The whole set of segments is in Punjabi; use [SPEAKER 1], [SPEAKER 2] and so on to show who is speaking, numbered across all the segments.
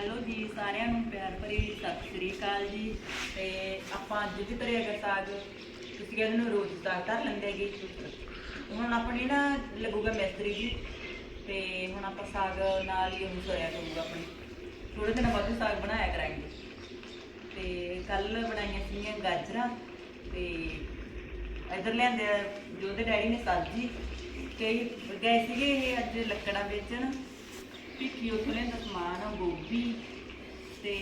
[SPEAKER 1] ਹੈਲੋ ਜੀ, ਸਾਰਿਆਂ ਨੂੰ ਪਿਆਰ ਭਰੀ ਸਤਿ ਸ੍ਰੀ ਅਕਾਲ ਜੀ। ਤੇ ਆਪਾਂ ਅੱਜ ਵੀ ਤਰੇਗਾ ਸਾਗ। ਤੁਸੀਂ ਕਹਿੰਦੇ ਨੂੰ ਰੋਜ਼ ਸਾਗ ਧਰ ਲੈਂਦੇ ਹੈਗੇ। ਹੁਣ ਆਪਣੀ ਨਾ ਲੱਗੂਗਾ ਮਿਸਤਰੀ ਜੀ। ਤੇ ਹੁਣ ਆਪਾਂ ਸਾਗ ਨਾਲ ਹੀ ਉਹ ਸੋਇਆ ਕਰੂਗਾ ਆਪਣੀ। ਥੋੜੇ ਦਿਨ ਬਾਅਦ ਸਾਗ ਬਣਾਇਆ ਕਰਾਂਗੇ। ਤੇ ਕੱਲ ਬਣਾਈਆਂ ਸੀਗੀਆਂ ਗਾਜਰਾਂ। ਤੇ ਇਧਰ ਲਿਆਂਦੇ ਆ ਜੋ ਦੇ ਡੈਡੀ ਨੇ ਸਬਜ਼ੀ। ਤੇ ਗਏ ਸੀਗੇ ਇਹ ਅੱਜ ਲੱਕੜਾਂ ਵੇਚਣ। ਭਿੱਖੀ ਉੱਥੋਂ ਲਿਆਂਦਾ ਸਮਾਨ ਗੋਭੀ ਤੇ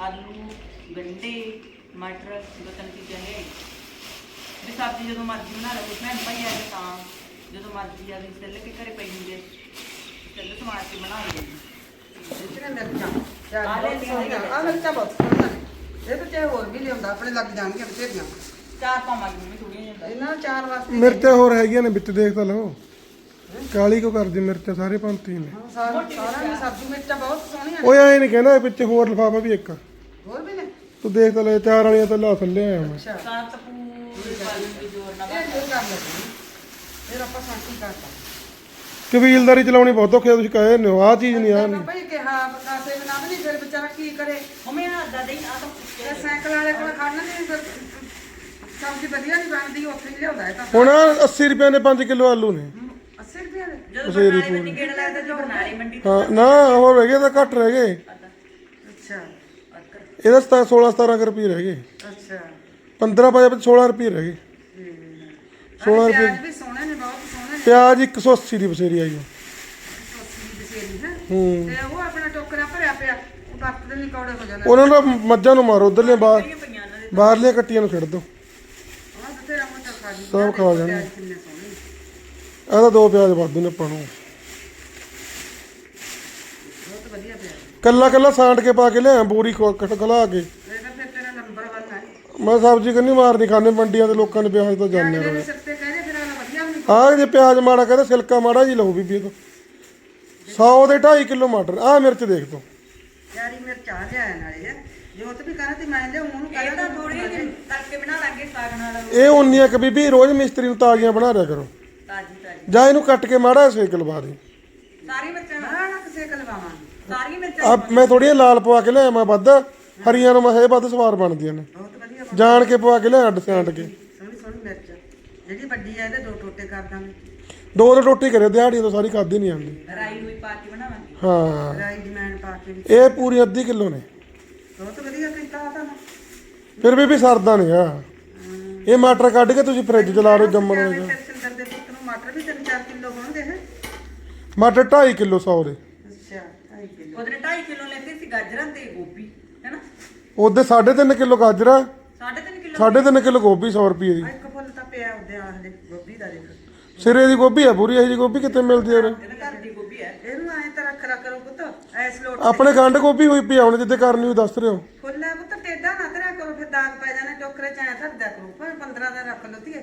[SPEAKER 1] ਆਲੂ ਗੰਡੇ ਮਟਰ ਦੋ ਤਿੰਨ ਚੀਜ਼ਾਂ ਲਿਆਈ ਵੀ ਸਬਜ਼ੀ ਜਦੋਂ ਮਰਜ਼ੀ ਬਣਾ ਲਓ ਕੋਈ ਭੈਣ ਭਾਈ ਆਏ ਤਾਂ ਜਦੋਂ ਮਰਜ਼ੀ ਆਵੇ ਚੱਲ ਕੇ ਘਰੇ ਪਈ ਹੁੰਦੀ ਹੈ ਚੱਲ ਸਮਾਨ ਕੇ ਬਣਾ ਲਈਏ
[SPEAKER 2] ਇਤਨੇ ਮਿਰਚਾਂ ਚਾਰ ਸੋਹਣੀਆਂ। ਮਿਰਚਾਂ ਬਹੁਤ ਸੋਹਣੀਆਂ ਨੇ ਇਹ ਤਾਂ ਚਾਹੇ ਹੋਰ ਵੀ ਲਿਆਉਂਦਾ ਆਪਣੇ ਲੱਗ ਜਾਣਗੀਆਂ ਬਥੇਰੀਆਂ।
[SPEAKER 1] ਚਾਰ ਪਾਵਾਂਗੇ ਮੰਮੀ ਥੋੜੀਆਂ ਜਿਹਾ
[SPEAKER 2] ਇਹਨਾਂ ਚਾਰ ਵਾਸਤੇ
[SPEAKER 3] ਮਿਰਚਾਂ ਹੋਰ ਹੈਗੀਆਂ ਨੇ ਵਿੱਚ ਦੇਖ ਤਾਂ ਲਓ। ਕਾਲੀ ਕੋ ਕਰਦੀ ਮਿਰਚਾਂ ਸਾਰੇ ਪੰਤੀ ਨੇ।
[SPEAKER 2] ਹਾਂ, ਸਾਰਾ ਸਾਰਾ ਸਬਜ਼ੀ ਮਿਰਚਾਂ ਬਹੁਤ ਸੋਹਣੀਆਂ ਨੇ।
[SPEAKER 3] ਓਏ ਐ ਨਹੀਂ ਕਹਿੰਦਾ ਵਿੱਚ ਹੋਰ ਲਫਾਫਾ ਵੀ ਇੱਕ।
[SPEAKER 2] ਹੋਰ ਵੀ ਨੇ?
[SPEAKER 3] ਤੂੰ ਦੇਖ ਤਾਂ ਲੈ ਚਾਰ ਵਾਲੀਆਂ ਤਾਂ ਲਸਣ ਲਿਆਇਆ ਮੈਂ।
[SPEAKER 2] ਅੱਛਾ।
[SPEAKER 1] ਤਾਂ ਤਾਂ ਪੂਰੇ ਬਾਲਣ ਦੀ ਜ਼ੋਰ ਨਾਲ
[SPEAKER 2] ਇਹ ਜੋ ਕਰ ਲੈਂਦੇ। ਫਿਰ ਆਪਾਂ ਸਾਂਤੀ ਕਰਤਾ
[SPEAKER 3] ਕਬੀਲਦਾਰੀ ਚਲਾਉਣੀ ਬਹੁਤ ਔਖੀ ਆ ਤੁਸੀਂ ਕਹੇ ਨੇ ਆਹ ਚੀਜ਼ ਨਹੀਂ ਆ
[SPEAKER 2] ਭਾਈ ਕਿਹਾ ਬਕਾਸੇ ਬਣਾ ਨਹੀਂ ਫਿਰ ਵਿਚਾਰਾ ਕੀ ਕਰੇ?
[SPEAKER 1] ਮੰਮੀ ਆ ਅੱਦਾ ਦੇ ਆ ਤਾਂ
[SPEAKER 2] ਇਹ ਸਾਈਕਲ ਵਾਲੇ ਕੋਲ ਖੜਨਾ ਨਹੀਂ ਫਿਰ ਸਬਜ਼ੀ ਵਧੀਆ ਨਹੀਂ ਬਣਦੀ ਉੱਥੇ ਹੀ ਲਿਆਉਂਦਾ ਇਹ ਤਾਂ।
[SPEAKER 3] ਹੁਣ 80 ਰੁਪਏ ਦੇ 5 ਕਿਲੋ ਆਲੂ ਨੇ।
[SPEAKER 2] 80
[SPEAKER 1] ਬਰਨਾਲੇ ਮੰਡੀ ਗੇੜ ਲੱਗਦਾ ਜੋ ਬਰਨਾਲੇ ਮੰਡੀ ਤੋਂ?
[SPEAKER 3] ਹਾਂ ਨਾ ਹੋਰ ਰਹਿ ਗਏ ਤਾਂ ਘੱਟ ਰਹਿ ਗਏ।
[SPEAKER 2] ਅੱਛਾ
[SPEAKER 3] ਇਹਦਾ 17 16 17 ਰੁਪਏ ਰਹਿ ਗਏ।
[SPEAKER 2] ਅੱਛਾ।
[SPEAKER 3] 15 ਪਾਇਆ 16 ਰੁਪਏ ਰਹਿ ਗਏ।
[SPEAKER 2] 16 ਰੁਪਏ ਵੀ ਸੋਹਣੇ ਨੇ ਬਹੁਤ ਸੋਹਣੇ ਨੇ।
[SPEAKER 3] ਪਿਆਜ਼ 180 ਦੀ ਬਸੇਰੀ ਆਈ ਆ।
[SPEAKER 2] ਸੋਸੀ ਦੀ ਬਸੇਰੀ ਹੈ
[SPEAKER 3] ਹੂੰ।
[SPEAKER 2] ਤੇ ਉਹ ਆਪਣਾ ਟੋਕਰਾ ਭਰਿਆ ਪਿਆ। ਉਹ ਦੇ ਨਿਕੌੜੇ ਹੋ
[SPEAKER 3] ਉਹਨਾਂ ਦਾ ਮੱਝਾਂ ਨੂੰ ਮਾਰੋ ਉਧਰਲੇ ਬਾਹਰ
[SPEAKER 1] ਪਈਆਂ
[SPEAKER 3] ਬਾਹਰਲੀਆਂ ਕੱਟੀਆਂ ਨੂੰ ਛੱਡ ਦੋ।
[SPEAKER 2] ਉਹ ਬਥੇਰਾ ਮੋਟਾ ਖਾ ਜੀ
[SPEAKER 3] ਸਭ ਖਾ ਜਾਣਗੇ।
[SPEAKER 2] ਪਿਆਜ਼ ਕਿੰਨੇ ਸੋਹਣੇ। ਨੇ।
[SPEAKER 3] ਇਹਦਾ ਦੋ ਪਿਆਜ਼ ਵਾਧੂ ਨੇ ਆਪਾਂ ਨੂੰ।
[SPEAKER 2] ਬਹੁਤ ਵਧੀਆ ਪਿਆ
[SPEAKER 3] ਕੱਲਾ ਕੱਲਾ ਸਾਂਟ ਕੇ ਪਾ ਕੇ ਲਿਆ ਬੋਰੀ ਕਟ ਖਲਾ ਕੇ।
[SPEAKER 2] ਇਹ ਤਾਂ ਫਿਰ ਤੇਰਾ ਨੰਬਰ 1 ਹੈ
[SPEAKER 3] ਮੈਂ ਸਬਜ਼ੀ ਕੰਨੀ ਮਾਰਨੀ ਖਾਣੇ ਮੰਡੀਆਂ ਦੇ ਲੋਕਾਂ ਵਿਆਹ 'ਚ ਤਾਂ
[SPEAKER 2] ਜਿਹੜੇ
[SPEAKER 3] ਰਹੇ
[SPEAKER 2] ਸਿਰ ਤੇ ਕਹਿੰਦੇ ਫਿਰ ਆਲਾ ਵਧੀਆ ਵੀ ਨਹੀਂ
[SPEAKER 3] ਆਹ ਜੇ ਪਿਆਜ਼ ਮਾੜਾ ਕਹਿੰਦਾ ਸਿਲਕਾ ਮਾੜਾ ਜੀ ਲਓ ਬੀਬੀ ਤੋਂ 100 ਦੇ 2.5 ਕਿਲੋ ਮਟਰ ਆਹ ਮਿਰਚ ਦੇਖ ਤੋ।
[SPEAKER 2] ਯਾਰੀ ਮਿਰਚ ਆ ਲਿਆ ਨਾਲੇ ਹੈ ਜੋਤ ਵੀ ਕਹਿੰਦਾ ਤੇ ਮੈਂ ਲਿਆ ਉਹਨੂੰ
[SPEAKER 1] ਇਹ
[SPEAKER 2] ਕਹਿੰਦਾ
[SPEAKER 1] ਤਾਂ ਥੋੜੀ ਜਿਹੀ ਤੜਕੇ ਬਣਾ ਲਾਂਗੇ ਸਾਗ ਨਾਲ।
[SPEAKER 3] ਇਹ ਉਨੀਆਂ ਕਿ ਬੀਬੀ ਰੋਜ਼ ਮਿਸਤਰੀ ਨੂੰ ਤਾਜ਼ੀਆਂ ਬਣਾ ਰਿਆ ਕਰੋ।
[SPEAKER 1] ਤਾਜੀ
[SPEAKER 3] ਜਾਂ ਇਹਨੂੰ ਕੱਟ ਕੇ ਮਾੜਾ ਸੇਕ ਲਵਾ ਦੇ।
[SPEAKER 1] ਸਾਰੀ ਮਿਰਚਾਂ
[SPEAKER 2] ਨਾ ਨਾ ਕਿਸੇ
[SPEAKER 1] ਸਾਰੀ ਮਿਰਚਾਂ
[SPEAKER 3] ਆ ਮੈਂ ਥੋੜੀਆਂ ਲਾਲ ਪਵਾ ਕੇ ਲਿਆ ਮੈਂ ਵੱਧ ਹਰੀਆਂ ਨੂੰ ਮੈਂ ਇਹ ਵੱਧ ਸਵਾਦ ਬਣਦੀਆਂ ਨੇ।
[SPEAKER 2] ਬਹੁਤ ਵਧੀਆ ਬਣ-
[SPEAKER 3] ਜਾਣ ਕੇ ਪਵਾ ਕੇ ਲਿਆ ਅੱਡ ਸਾਂਟ ਕੇ।
[SPEAKER 2] ਸੋਹਣੀ ਸੋਹਣੀ ਮਿਰਚ। ਜਿਹੜੀ ਵੱਡੀ ਆ ਇਹਦੇ ਦੋ ਟੋਟੇ ਕਰ ਦਾਂਗੇ।
[SPEAKER 3] ਦੋ ਦੋ ਰੋਟੀ ਕਰੇ ਦਿਹਾੜੀ ਤੋਂ ਸਾਰੀ ਖਾਦੀ ਨਹੀਂ ਆਉਂਦੀ
[SPEAKER 1] ਰਾਈ ਹੋਈ ਪਾ ਕੇ ਬਣਾਵਾਂਗੇ।
[SPEAKER 3] ਹਾਂ।
[SPEAKER 2] ਰਾਈ ਜਮੈਨ ਪਾ ਕੇ ਵੀ।
[SPEAKER 3] ਇਹ ਪੂਰੀ ਅੱਧੀ ਕਿਲੋ ਨੇ।
[SPEAKER 2] ਬਹੁਤ ਵਧੀਆ ਕੀਤਾ ਆ ਤਾਂ
[SPEAKER 3] ਫਿਰ ਵੀ ਵੀ ਸਰਦਾ ਨਹੀਂ ਆ। ਇਹ ਮਟਰ ਕੱਢ ਕੇ ਤੁਸੀਂ ਫ੍ਰਿਜ ਚ ਲਾ ਜੰਮਣ ਨੂੰ
[SPEAKER 2] ਸਿੰਦਰ ਦੇ ਵੀ 3-4 ਕਿਲੋ ਹੋਣਗੇ ਹੈ।
[SPEAKER 3] ਮਟਰ 2.5 ਕਿਲੋ 100 ਦੇ।
[SPEAKER 2] ਅੱਛਾ 2 ਕਿਲੋ।
[SPEAKER 1] ਉਹਦੇ 2.5 ਕਿਲੋ ਲੈਤੇ ਸੀ ਗਾਜਰਾਂ ਤੇ ਗੋਭੀ ਹੈਨਾ
[SPEAKER 3] ਉਹਦੇ 3.5 ਕਿਲੋ ਗਾਜਰਾਂ
[SPEAKER 1] 3.5 ਕਿਲੋ
[SPEAKER 3] 3.5 ਕਿਲੋ ਗੋਭੀ 100 ਰੁਪਏ ਦੀ।
[SPEAKER 2] ਆ ਇੱਕ ਫੁੱਲ ਤਾਂ ਪਿਆ ਉਹਦੇ ਆਹਲੇ ਗੋਭੀ ਦਾ ਦੇਖ।
[SPEAKER 3] ਸਿਰੇ ਦੀ ਗੋਭੀ ਆ ਪੂਰੀ ਇਹ ਜੀ ਗੋਭੀ ਕਿੱਥੇ ਮਿਲਦੀ ਆ ਉਰੇ?
[SPEAKER 1] ਇਹਦੇ ਘਰ ਦੀ ਗੋਭੀ ਹੈ
[SPEAKER 2] ਇਹਨੂੰ ਐਂ ਤਾਂ ਰੱਖ ਰੱਖ ਕਰੋ ਪੁੱਤ ਐਸ ਲੋਟ
[SPEAKER 3] ਆਪਣੇ ਗੰਢ ਗੋਭੀ ਹੋਈ ਪਈ ਆ ਹੁਣ ਜਿੱਦੇ ਕਰਨੀ ਉਹ ਦੱਸ ਰਹੇ ਹੋ।
[SPEAKER 2] ਫੁੱਲ ਹੈ ਪੁੱਤ ਟੇਡਾ ਨਾ ਧਰਿਆ ਕਰੋ ਫਿਰ ਦਾਗ ਪੈ ਜਾਣੇ ਟੋਕਰੇ ਚ ਐਂ ਧਰਦਿਆ ਕਰੋ ਫਿਰ 15 ਦਾ ਰੱਖ ਲਓ ਧੀਏ।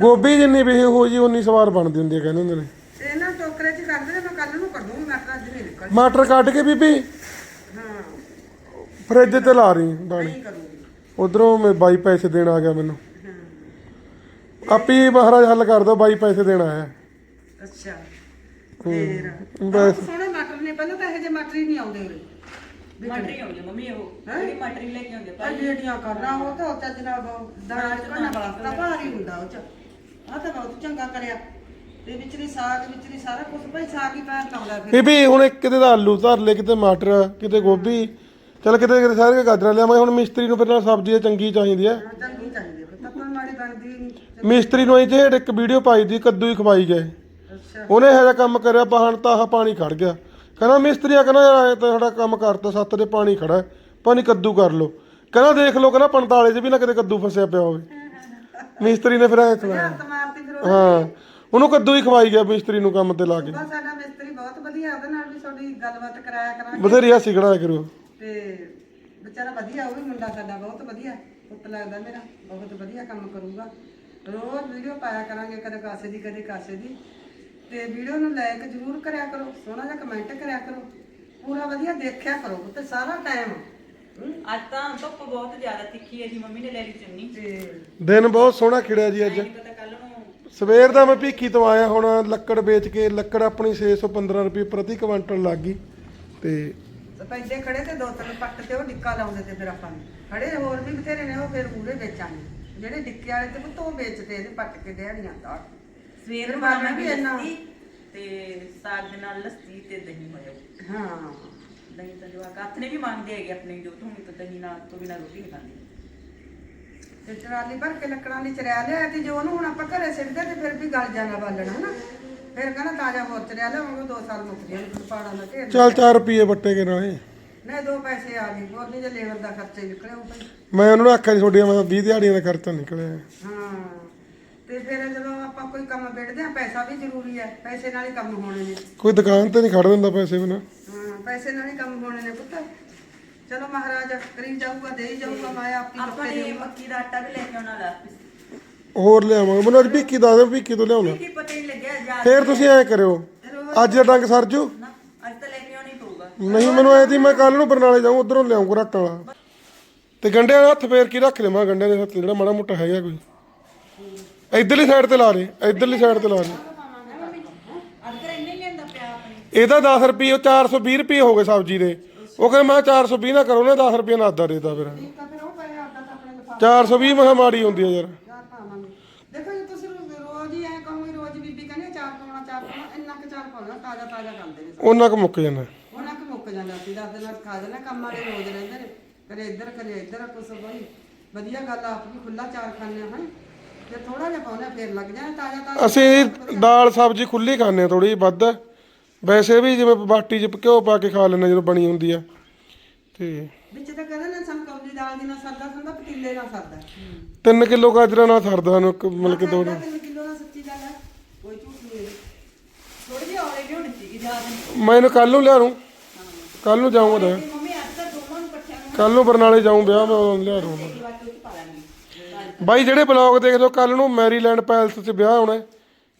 [SPEAKER 3] ਗੋਭੀ ਜਿੰਨੀ ਵੀ ਹੋ ਜੀ ਉਨੀ ਸਵਾਰ ਬਣਦੀ ਹੁੰਦੀ ਆ ਕਹਿੰਦੇ ਹੁੰਦੇ ਨੇ।
[SPEAKER 2] ਇਹਨਾਂ ਟੋਕਰੇ ਚ ਕਰਦੇ ਨੇ ਮੈਂ ਕੱਲ ਨੂੰ ਕੱਢੂੰ ਮਟਰ ਅੱਜ ਨਹੀਂ ਨਿਕਲ
[SPEAKER 3] ਮਟਰ ਕੱਢ ਕੇ ਬੀਬੀ?
[SPEAKER 2] ਹਾਂ।
[SPEAKER 3] ਫ੍ਰਿਜ ਤੇ ਲਾ ਰਹੀ ਦਾਣੇ।
[SPEAKER 2] ਨਹੀਂ ਕਰੂੰਗੀ।
[SPEAKER 3] ਉਧਰੋਂ ਮੈਂ ਬਾਈ ਪੈਸੇ ਦੇਣ ਆ ਗਿਆ ਮੈਨੂੰ।
[SPEAKER 2] ਹਾਂ।
[SPEAKER 3] ਆਪੀ ਮਹਾਰਾਜ ਹੱਲ ਕਰ ਦੋ ਬਾਈ ਪੈਸੇ ਦੇਣ ਆਇਆ।
[SPEAKER 2] ਅੱਛਾ। ਫੇਰ।
[SPEAKER 3] ਬਸ।
[SPEAKER 2] ਸੋਹਣੇ ਮਟਰ ਨੇ ਪਹਿਲਾਂ ਤਾਂ ਇਹੋ ਜਿਹੇ ਮਟਰ ਹੀ ਨਹੀਂ ਆਉਂਦੇ। ਉਰੇ
[SPEAKER 1] ਮਟਰੀ ਆਉਂਦੀ ਆ ਮੰਮੀ ਉਹ ਜਿਹੜੀ ਮਟਰੀ ਲੈ ਕੇ ਆਉਂਦੇ
[SPEAKER 2] ਆ
[SPEAKER 1] ਭਾਈ
[SPEAKER 2] ਜਿਹੜੀਆਂ ਕਰਨਾ ਉਹ ਤਾਂ ਚੱਜ ਨਾਲ ਬਹੁਤ ਦਾਣਾ ਚੁੱਕਣਾ ਵਾਲਾ ਤਾਂ ਭਾਰੀ ਹੁੰਦਾ ਉਹ ਚ। ਆ ਤਾਂ ਬਹੁਤ ਚੰਗਾ ਕਰਿਆ। ਤੇ ਵਿਚਲੀ ਸਾਗ ਵਿਚਲੀ ਸਾਰਾ ਕੁਝ ਭਾਈ ਸਾਗ ਹੀ ਪੈਰ ਲਾਉਂਦਾ ਫਿਰ।
[SPEAKER 3] ਬੀਬੀ ਹੁਣ ਇੱਕ ਕਿਤੇ ਦਾ ਆਲੂ ਧਰ ਲੈ ਕਿਤੇ ਮਟਰ ਕਿਤੇ ਗੋਭੀ। ਚਲ ਕਿਤੇ ਕਿਤੇ ਸਾਰੇ ਗਾਜਰਾਂ ਲਿਆਵਾਂ। ਹੁਣ ਮਿਸਤਰੀ ਨੂੰ ਫਿਰ ਨਾਲ ਸਬਜ਼ੀ ਤਾਂ ਚੰਗੀ ਚਾਹੀਦੀ ਆ।
[SPEAKER 2] ਹਾਂ, ਚੰਗੀ ਚਾਹੀਦੀ ਹੈ, ਫਿਰ ਤਾਂ ਕੋਈ ਮਾੜੀ ਬਣਦੀ ਹੀ ਨਹੀਂ
[SPEAKER 3] ਮਿਸਤਰੀ ਨੂੰ ਇਹ ਜਿਹੜੇ ਇੱਕ ਵੀਡੀਓ ਪਾਈ ਦੀ ਕੱਦੂ ਹੀ ਖਵਾਈ ਗਏ।
[SPEAKER 2] ਅੱਛਾ।
[SPEAKER 3] ਉਹਨੇ ਇਹੋ ਜਿਹਾ ਕੰਮ ਕਰਿਆ ਪਾਹਣ ਤਾਂ ਆਹ ਪਾਣੀ ਖੜ ਗਿਆ। ਕਹਿੰਦਾ ਮਿਸਤਰੀਆ ਕਹਿੰਦਾ ਯਾਰ ਐ ਤਾਂ ਸਾਡਾ ਕੰਮ ਕਰਤਾ ਸੱਤ ਦੇ ਪਾਣੀ ਖੜਾ ਹੈ, ਪਾਣੀ ਕੱਦੂ ਕਰ ਲੋ ਕਹਿੰਦਾ ਦੇਖ ਲੋ ਕਹਿੰਦਾ 45 ਚ ਵੀ ਨਾ ਕਿਤੇ ਕੱਦੂ ਫਸਿਆ ਪਿਆ ਹੋਵੇ। ਮਿਸਤਰੀ ਨੇ ਫਿਰ ਐ ਖਵਾਇਆ।
[SPEAKER 2] ਹੱਥ ਮਾਰਤੀ ਫਿਰ ਉਹ
[SPEAKER 3] ਹਾਂ ਉਹਨੂੰ ਕੱਦੂ ਹੀ ਖਵਾਈ ਗਿਆ ਮਿਸਤਰੀ ਨੂੰ ਕੰਮ ਤੇ ਲਾ ਕੇ।
[SPEAKER 2] ਬਸ ਸਾਡਾ ਮਿਸਤਰੀ ਬਹੁਤ ਵਧੀਆ ਉਹਦੇ ਨਾਲ ਵੀ ਤੁਹਾਡੀ ਗੱਲਬਾਤ ਕਰਾਇਆ ਕਰਾਂਗੇ।
[SPEAKER 3] ਬਥੇਰੀ ਹਾਸੀ ਖੜਾਇਆ ਕਰੂ
[SPEAKER 2] ਤੇ ਵਿਚਾਰਾ ਵਧੀਆ ਉਹ ਵੀ ਮੁੰਡਾ ਸਾਡਾ ਬਹੁਤ ਵਧੀਆ ਪੁੱਤ ਲੱਗਦਾ ਮੇਰਾ ਬਹੁਤ ਵਧੀਆ ਕੰਮ ਕਰੂਗਾ। ਰੋਜ਼ ਵੀਡੀਓ ਪਾਇਆ ਕਰਾਂਗੇ ਕਦੇ ਕਾਸੇ ਦੀ ਕਦੇ ਕਾਸੇ ਦੀ। ਤੇ ਵੀਡੀਓ ਨੂੰ ਲਾਇਕ ਜ਼ਰੂਰ ਕਰਿਆ ਕਰੋ ਸੋਹਣਾ ਜਿਹਾ ਕਮੈਂਟ ਕਰਿਆ ਕਰੋ। ਪੂਰਾ ਵਧੀਆ ਦੇਖਿਆ ਕਰੋ ਤੇ ਸਾਰਾ ਟਾਈਮ
[SPEAKER 1] ਅੱਜ ਤਾਂ ਧੁੱਪ ਬਹੁਤ ਜ਼ਿਆਦਾ ਤਿੱਖੀ ਹੈ ਜੀ ਮੰਮੀ ਨੇ ਲੈ ਲਈ ਚੁੰਨੀ।
[SPEAKER 2] ਤੇ
[SPEAKER 3] ਦਿਨ ਬਹੁਤ ਸੋਹਣਾ ਖਿੜਿਆ ਜੀ ਅੱਜ।
[SPEAKER 1] ਨਹੀਂ ਪਤਾ ਕੱਲ ਨੂੰ
[SPEAKER 3] ਸਵੇਰ ਦਾ ਮੈਂ ਭੀਖੀ ਤੋਂ ਆਇਆ ਹੁਣ ਲੱਕੜ ਵੇਚ ਕੇ ਲੱਕੜ ਆਪਣੀ 615 ਰੁਪਏ ਪ੍ਰਤੀ ਕੁਇੰਟਲ ਲੱਗ ਗਈ। ਤੇ
[SPEAKER 2] ਤੇ ਪੈਦੇ ਖੜੇ ਤੇ ਦੋ ਤਿੰਨ ਪੱਟ ਤੇ ਉਹ ਡਿੱਕਾ ਲਾਉਂਦੇ ਤੇ ਫਿਰ ਆਪਾਂ ਨੂੰ। ਖੜੇ ਹੋਰ ਵੀ ਬਥੇਰੇ ਨੇ ਉਹ ਫਿਰ ਮੂਰੇ ਵੇਚਾਂਗੇ। ਜਿਹੜੇ ਡਿੱਕੇ ਵਾਲੇ ਤੇ ਪੁੱਤ ਉਹ ਵੇਚਦੇ ਇਹਦੇ ਪੱਟ ਕੇ ਦਿਹਾੜੀਆਂ ਦਾ
[SPEAKER 1] ਸਵੇਰ
[SPEAKER 2] ਫਿਰ
[SPEAKER 1] ਨੂੰ
[SPEAKER 2] ਮੈਂ
[SPEAKER 1] ਬਣਾਵਾਂਗੇ
[SPEAKER 2] ਵੀ ਇੰਨਾ-
[SPEAKER 1] ਤੇ ਸਾਗ ਦੇ ਨਾਲ ਲੱਸੀ ਤੇ ਦਹੀਂ ਹੋਇਆ
[SPEAKER 2] ਹਾਂ।
[SPEAKER 1] ਦਹੀਂ ਤਾਂ ਜਵਾਕ ਹੱਥ ਨੇ ਵੀ ਮੰਗਦੇ ਹੈਗੇ ਆਪਣੇ ਜੋ ਤੋਂ ਤਾਂ ਦਹੀਂ ਨਾਲ ਤੋਂ ਬਿਨਾਂ ਰੋਟੀ ਨਹੀਂ ਖਾਂਦੇ।
[SPEAKER 2] ਤੇ ਟਰਾਲੀ ਭਰ ਕੇ ਲੱਕੜਾਂ ਦੀ ਚਰਿਆ ਲਿਆ ਤੇ ਜੋ ਉਹਨੂੰ ਹੁਣ ਆਪਾਂ ਘਰੇ ਸਿੱਟਦੇ ਤੇ ਫਿਰ ਵੀ ਗਲ ਜਾਣਾ ਬਾਲਣਾ ਹਨਾ ਫਿਰ ਕਹਿੰਦਾ ਤਾਜ਼ਾ ਹੋਰ ਚਰਿਆ ਲਿਆਵਾਂਗੇ ਦੋ ਸਾਲ ਮੁੱਕ ਜਾਣਗੇ ਪਾੜਾਂ ਦਾ ਢੇਰ
[SPEAKER 3] ਚੱਲ 4 ਰੁਪਏ ਵੱਟੇ ਕੇ ਨਾਲੇ।
[SPEAKER 2] ਨਹੀਂ ਦੋ ਪੈਸੇ ਆ ਗਏ ਹੋਰ ਨਹੀਂ ਜੇ ਲੇਬਰ ਦਾ ਖਰਚਾ ਹੀ ਨਿਕਲਿਆ ਉਹ ਭਾਈ
[SPEAKER 3] ਮੈਂ ਉਹਨਾਂ ਨੂੰ ਆਖਿਆ ਸੀ ਤੁਹਾਡੀਆਂ ਮੈਂ 20 ਦਿਹਾੜੀਆਂ ਦਾ ਖਰਚਾ ਨਿਕਲਿਆ।
[SPEAKER 2] ਹਾਂ। ਤੇ ਫਿਰ ਜਦੋਂ ਆਪਾਂ ਕੋਈ ਕੰਮ ਵੇੜਦੇ ਆ ਪੈਸਾ ਵੀ ਜ਼ਰੂਰੀ ਹੈ ਪੈਸੇ ਨਾਲ ਹੀ ਕੰਮ ਹੋਣੇ ਨੇ।
[SPEAKER 3] ਕੋਈ ਦੁਕਾਨ ਤੇ ਨਹੀਂ ਖੜ ਦਿੰਦਾ ਪੈਸੇ ਬਿਨਾ।
[SPEAKER 2] ਹਾਂ ਪੈਸੇ ਨਾਲ ਹੀ ਕੰਮ ਹੋਣੇ ਨੇ ਪੁੱਤ। ਚਲੋ ਮਹਾਰਾਜ ਕਰੀ ਜਾਊਗਾ ਦੇ ਹੀ ਜਾਊਗਾ ਮੈਂ ਆਪੀ
[SPEAKER 1] ਆਪਾਂ ਨੇ ਮੱਕੀ ਦਾ ਆਟਾ ਵੀ ਲੈ ਕੇ ਆਉਣਾ ਲਾ
[SPEAKER 3] ਹੋਰ ਲਿਆਵਾਂਗੇ। ਮੈਨੂੰ ਅੱਜ ਭਿੱਕੀ ਦੱਸ ਦਿਓ ਭਿੱਕੀ ਤੋਂ ਲਿਆਉਣਾ।
[SPEAKER 1] ਕੀ ਪਤਾ ਹੀ ਨਹੀਂ ਲੱਗਿਆ ਜਾ
[SPEAKER 3] ਫੇਰ ਤੁਸੀਂ ਐ ਕਰਿਓ ਅੱਜ ਦਾ ਡੰਗ ਸਰਜੂ
[SPEAKER 1] ਨਾ ਅੱਜ ਤਾਂ ਲੈ ਕੇ ਆਉਣਾ ਪਊਗਾ।
[SPEAKER 3] ਨਹੀਂ ਮੈਨੂੰ ਐ ਦੀ ਮੈਂ ਕੱਲ ਨੂੰ ਬਰਨਾਲੇ ਜਾਊਂ ਉਧਰੋਂ ਲਿਆਉਂ ਘਰਾਟਾਂ ਵਾਲਾ। ਤੇ ਗੰਡਿਆਂ ਦਾ ਹੱਥ ਫੇਰ ਕੀ ਰੱਖ ਦੇਵਾਂ ਗੰਡਿਆਂ ਦੇ ਹੱਥ ਜਿਹੜਾ ਮਾੜਾ ਮੋਟਾ ਹੈਗਾ ਕੋਈ। ਇਧਰਲੀ ਸਾਈਡ ਤੇ ਲਾ ਦੇ ਇਧਰਲੀ ਸਾਈਡ ਤੇ ਲਾ ਦੇ। ਇਹਦਾ 10 ਰੁਪਏ ਉਹ 420 ਰੁਪਏ ਹੋ ਗਏ ਸਬਜ਼ੀ ਦੇ। ਉਹ ਕਹਿੰਦਾ ਮੈਂ 420 ਨਾ ਕਰੋ ਨੇ 10 ਰੁਪਏ ਨਾ ਅੱਧਾ ਦੇਤਾ ਫਿਰ।
[SPEAKER 2] ਠੀਕ ਆ ਫਿਰ ਉਹ ਪੈਸੇ ਆਪਦਾ ਤਾਂ ਆਪਣੇ ਲਿਫਾਫੇ
[SPEAKER 3] 420 ਮਹਾ ਮਾੜੀ ਹੁੰਦੀ ਆ ਯਾਰ।
[SPEAKER 2] ਦੇਖੋ ਜੀ ਤੁਸੀਂ ਰੋਜ਼ ਹੀ ਐ ਕਹੋਗੇ ਰੋਜ਼ ਬੀਬੀ ਕਹਿੰਦੀ ਚਾਰ ਪਾਉਣਾ ਚਾਰ ਪਾਉਣਾ ਇੰਨਾ ਕੁ ਚਾਰ ਪਾਉਣਾ ਤਾਜ਼ਾ ਤਾਜ਼ਾ ਖਾਂਦੇ ਨੇ
[SPEAKER 3] ਉਹਨਾਂ ਕੁ ਮੁੱਕ ਜਾਂਦਾ।
[SPEAKER 2] ਉਹਨਾਂ ਕੁ ਮੁੱਕ ਜਾਂਦਾ ਸੀ ਦਸ ਦਿਨਾਂ ਖਾ ਜਾਣਾ ਕੰਮ ਵਾਲੇ ਰੋਜ਼ ਰਹਿੰਦੇ ਨੇ। ਕਦੇ ਇੱਧਰ ਕਦੇ ਇੱਧਰ ਕੁਛ ਬਈ ਵਧੀਆ ਗੱਲ ਆਪ ਵੀ ਖੁੱਲਾ ਚਾਰ ਖਾਂਦੇ ਹਾਂ ਤੇ ਥੋੜਾ ਜਿਹਾ ਪਾਉਣਾ ਫੇਰ ਲੱਗ ਜਾਣਾ ਤਾਜ਼ਾ ਤਾਜ਼ਾ।
[SPEAKER 3] ਅਸੀਂ ਦਾਲ ਸਬਜ਼ੀ ਖੁੱਲੀ ਖਾਂਦੇ ਥੋੜੀ ਵੱਧ। ਵੈਸੇ ਵੀ ਜਿਵੇਂ ਬਾਟੀ 'ਚ ਘਿਓ ਪਾ ਕੇ ਖਾ ਲੈਂਦੇ ਜਦੋਂ ਬਣੀ ਹੁੰਦੀ ਆ। ਤੇ
[SPEAKER 2] ਵਿੱਚ ਤਾਂ ਕਹਿੰਦੇ ਨੇ ਕੌਲੀ ਦਾਲ ਦੀ ਨਾ ਸਰਦਾ ਸੰਦਾ ਪਤੀਲੇ ਨਾਲ ਸਰਦਾ।
[SPEAKER 3] 3 ਕਿਲੋ ਗਾਜਰਾਂ ਨਾਲ ਸਰਦਾ ਸਾਨੂੰ ਇੱਕ ਮਤਲਬ ਕਿ ਦੋ
[SPEAKER 2] ਸਰਦਾ ਤਿੰਨ ਕਿਲੋ ਨਾਲ ਸੱਚੀ ਗੱਲ ਹੈ ਕੋਈ ਝੂਠ ਨਹੀਂ
[SPEAKER 1] ਥੋੜੀ ਜਿਹੀ ਔਰੇ ਲਿਆਉਣੀ ਸੀਗੀ ਜ਼ਿਆਦਾ
[SPEAKER 3] ਮੈਂ ਇਹਨੂੰ ਕੱਲ ਨੂੰ ਲਿਆ ਦੂੰ ਕੱਲ ਨੂੰ ਜਾਊਂਗਾ ਤਾਂ
[SPEAKER 1] ਤੇ ਮੰਮੀ ਅੱਜ ਤਾਂ ਦੋਵਾਂ ਨੂੰ ਇਕੱਠਿਆਂ ਨੂੰ
[SPEAKER 3] ਕੱਲ ਨੂੰ ਬਰਨਾਲੇ ਜਾਊਂ ਵਿਆਹ ਮੈਂ ਲਿਆ
[SPEAKER 1] ਪਾ ਲਾਂਗੇ।
[SPEAKER 3] ਬਾਈ, ਜਿਹੜੇ ਬਲੌਗ ਦੇਖਦੇ ਹੋ ਕੱਲ ਨੂੰ ਮੈਰੀਲੈਂਡ ਪੈਲਸ 'ਚ ਵਿਆਹ ਹੋਣਾ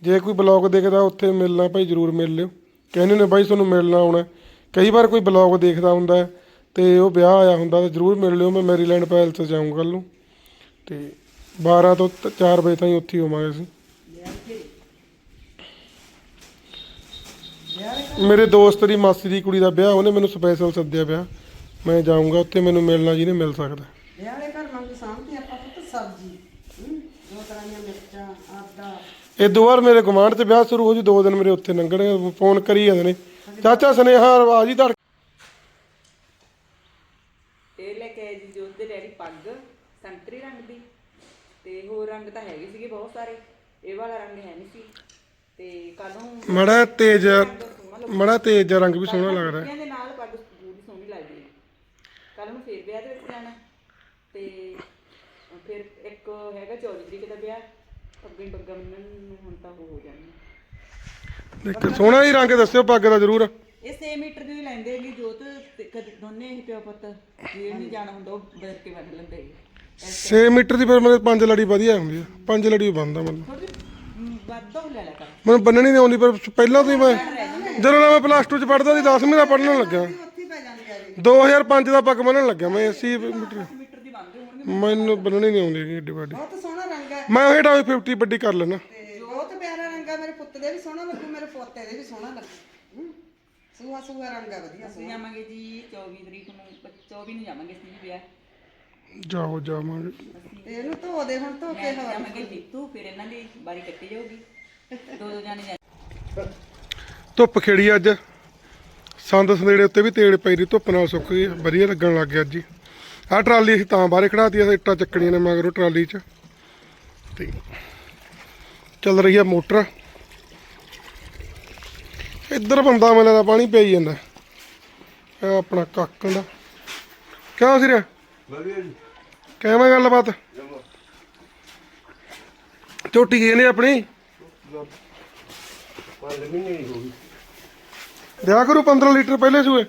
[SPEAKER 3] ਜੇ ਕੋਈ ਬਲੌਗ ਦੇਖਦਾ, ਉੱਥੇ ਮਿਲਣਾ ਭਾਈ, ਜਰੂਰ ਮਿਲ ਲਿਓ। ਕਹਿੰਦੇ ਨੇ ਬਾਈ, ਤੁਹਾਨੂੰ ਮਿਲਣਾ ਆਉਣਾ ਕਈ ਵਾਰ ਕੋਈ ਬਲੌਗ ਦੇਖਦਾ ਹੁੰਦਾ ਹੈ ਤੇ ਉਹ ਵਿਆਹ ਆਇਆ ਹੁੰਦਾ ਤਾਂ ਜਰੂਰ ਮਿਲ ਲਿਓ। ਮੈਂ ਮੈਰੀਲੈਂਡ ਪੈਲਸ 'ਚ ਜਾਊਂ ਕੱਲ ਨੂੰ। ਤੇ 12 ਤੋਂ 4 ਵਜੇ ਤਾਈਂ ਉੱਥੇ ਹੀ ਹੋਵਾਂਗੇ ਅਸੀਂ। ਮੇਰੇ ਦੋਸਤ ਦੀ ਮਾਸੀ ਦੀ ਕੁੜੀ ਦਾ ਵਿਆਹ, ਉਹਨੇ ਮੈਨੂੰ ਸਪੈਸ਼ਲ ਸੱਦਿਆ ਵਿਆਹ ਮੈਂ ਜਾਊਂਗਾ, ਉੱਥੇ ਮੈਨੂੰ ਮਿਲਣਾ ਜਿਹਨੇ ਮਿਲ ਸਕਦਾ
[SPEAKER 2] ਵਿਆਹ ਵਾਲੇ ਘਰ ਮੰਗ ਸਾਂਭਦੇ ਆਪਾਂ ਪੁੱਤ ਸਬਜ਼ੀ ਹਮ, ਮਿਰਚਾਂ ਆਟਾ
[SPEAKER 3] ਇਹ ਦੋ ਵਾਰ ਮੇਰੇ ਗੁਆਂਢ 'ਚ ਵਿਆਹ ਸ਼ੁਰੂ ਹੋ ਜੀ ਦੋ ਦਿਨ ਮੇਰੇ ਉੱਥੇ ਲੰਘਣਗੇ ਫੋਨ ਕਰੀ ਜਾਂਦੇ ਨੇ। ਚਾਚਾ ਸੁਨੇਹਾ ਆ ਜੀ ਧੜ
[SPEAKER 1] ਤੇ ਲੈ ਕੇ ਆਏ ਜੀ ਜੋਤ ਦੇ ਡੈਡੀ ਪੱਗ ਸੰਤਰੀ ਰੰਗ ਦੀ। ਤੇ ਹੋਰ ਰੰਗ ਤਾਂ ਹੈਗੇ ਸੀਗੇ ਬਹੁਤ ਸਾਰੇ ਇਹ ਵਾਲਾ ਰੰਗ ਹੈ ਨਹੀਂ ਸੀ। ਤੇ ਕੱਲ ਨੂੰ
[SPEAKER 3] ਮੜਾ ਤੇਜ ਮੜਾ ਤੇਜ ਜਿਹਾ ਰੰਗ ਵੀ ਸੋਹਣਾ ਲੱਗਦਾ। ਹੈ।
[SPEAKER 1] ਦੇ ਨਾਲ ਪੱਗ ਪੂਰੀ ਸੋਹਣੀ ਲੱਗਦੀ ਹੈ। ਕੱਲ ਨੂੰ ਫੇਰ ਵਿਆਹ ਦੇ ਵਿੱਚ ਜਾਣਾ। ਤੇ ਇੱਕ ਹੈਗਾ 24 ਤਰੀਕ ਦਾ ਵਿਆਹ? ਪੱਗਾਂ ਹੀ ਪੱਗਾਂ ਬੰਨਣ ਨੂੰ ਹੁਣ ਤਾਂ ਉਹ ਹੋ ਜਾਣੀ
[SPEAKER 3] ਦੇਖ ਸੋਹਣਾ ਹੀ ਰੰਗ ਦੱਸਿਓ ਪੱਗ ਦਾ ਜ਼ਰੂਰ।
[SPEAKER 1] ਇਹ 6 ਮੀਟਰ ਦੀ ਲੈਂਦੇ ਹੈਗੇ ਜੋਤ ਤੇ ਕਦੇ ਦੋਨੇ ਹੀ ਪਿਓ ਪੁੱਤ। ਜੇ ਨਹੀਂ ਜਾਣਾ ਹੁੰਦਾ ਉਹ ਬਦਲ ਕੇ ਬੰਨ ਲੈਂਦੇ ਹੈਗੇ।
[SPEAKER 3] 6 ਮੀਟਰ ਦੀ ਫਿਰ ਮੇਰੇ ਪੰਜ ਲੜੀ ਵਧੀਆ ਹੁੰਦੀ ਆ। ਪੰਜ ਲੜੀ ਬੰਦਾ ਮਤਲਬ।
[SPEAKER 1] ਥੋੜੀ ਵੱਧ ਹੋ ਲੈ ਲੈ ਕਰ।
[SPEAKER 3] ਮੈਨੂੰ ਬੰਨਣੀ ਨਹੀਂ ਆਉਂਦੀ ਪਰ ਪਹਿਲਾਂ ਤੋਂ ਹੀ ਮੈਂ ਜਦੋਂ ਮੈਂ ਪਲੱਸ 2 ਚ ਪੜਦਾ ਸੀ 10ਵੀਂ ਦਾ ਪੜਨ
[SPEAKER 2] ਜੀ
[SPEAKER 3] 2005 ਦਾ ਪੱਗ ਬੰਨਣ ਲੱਗਿਆ ਮੈਂ 80 ਮੀਟਰ
[SPEAKER 1] ਮੀਟਰ ਦੀ ਬੰਨਦੇ ਹੋਣਗੇ
[SPEAKER 3] ਮੈਨੂੰ ਬੰਨਣੀ ਨਹੀਂ ਆਉਂਦੀ ਹੈਗੀ ਏਡੀ ਵੱਡੀ।
[SPEAKER 2] ਬਹੁਤ ਸੋਹਣਾ ਰੰਗ ਹੈ।
[SPEAKER 3] ਮੈਂ ਉਹ ਹੇਠਾਂ 50 ਵੱਡੀ ਕਰ ਲੈਣਾ
[SPEAKER 2] ਤੇ ਬਹੁਤ ਪਿਆਰਾ ਰੰਗ ਹੈ ਮੇਰੇ ਪੁੱਤ ਦੇ ਵੀ ਸੋਹਣਾ ਲੱਗੂ ਮੇਰੇ ਪੋਤੇ ਦੇ ਵੀ ਸੋਹਣਾ ਲੱਗੂ। ਹਮ, ਸੂਹਾ ਸੂਹਾ ਰੰਗ ਹੈ ਵਧੀਆ
[SPEAKER 1] ਅਸੀਂ ਜਾਵਾਂਗੇ ਜੀ 24 ਤਰੀਕ ਨੂੰ 24 ਨੂੰ ਜਾਵਾਂਗੇ ਅਸੀਂ ਜੀ ਵਿਆਹ।
[SPEAKER 3] ਜਾਓ ਜਾਵਾਂਗੇ।
[SPEAKER 2] ਤੇ ਇਹਨੂੰ ਧੋ ਦੇ ਹੁਣ ਧੋ ਕੇ
[SPEAKER 1] ਮੈਂ ਜਾਵਾਂਗੇ ਜੀਤੂ ਫਿਰ ਇਹਨਾਂ ਦੀ ਬਾਰੀ ਕੱਟੀ ਜਾਊਗੀ। ਦੋ ਦੋ ਜਾਣੇ ਜਾ
[SPEAKER 3] ਧੁੱਪ ਖੇੜੀ ਅੱਜ। ਸੰਦ ਸੰਦੇੜੇ ਉੱਤੇ ਵੀ ਤੇੜ ਪਈ ਰਹੀ ਧੁੱਪ ਨਾਲ ਸੁੱਕ ਗਈ ਵਧੀਆ ਲੱਗਣ ਲੱਗ ਗਿਆ ਅੱਜ ਆਹ ਟਰਾਲੀ ਅਸੀਂ ਤਾਂ ਬਾਹਰੇ ਖੜਾਤੀ ਆ ਇੱਟਾਂ ਚੱਕਣੀਆਂ ਨੇ ਮਗਰੋਂ ਟਰਾਲੀ 'ਚ। ਤੇ ਚੱਲ ਰਹੀ ਆ ਮੋਟਰ। ਇੱਧਰ ਬੰਦਾ ਮੈਨੂੰ ਲੱਗਦਾ ਪਾਣੀ ਪਈ ਜਾਂਦਾ। ਇਹ ਆਪਣਾ ਕੱਕ ਦਾ। ਕਿਉਂ ਸਿਰ
[SPEAKER 4] ਵਧੀਆ ਜੀ।
[SPEAKER 3] ਕਿਵੇਂ ਗੱਲਬਾਤ? ਝੋਟੀ ਗਏ ਨੇ ਆਪਣੀ?
[SPEAKER 4] ਹੋ
[SPEAKER 3] ਦਿਆ ਕਰੂ 15 ਲੀਟਰ ਪਹਿਲੇ ਸੂਏ।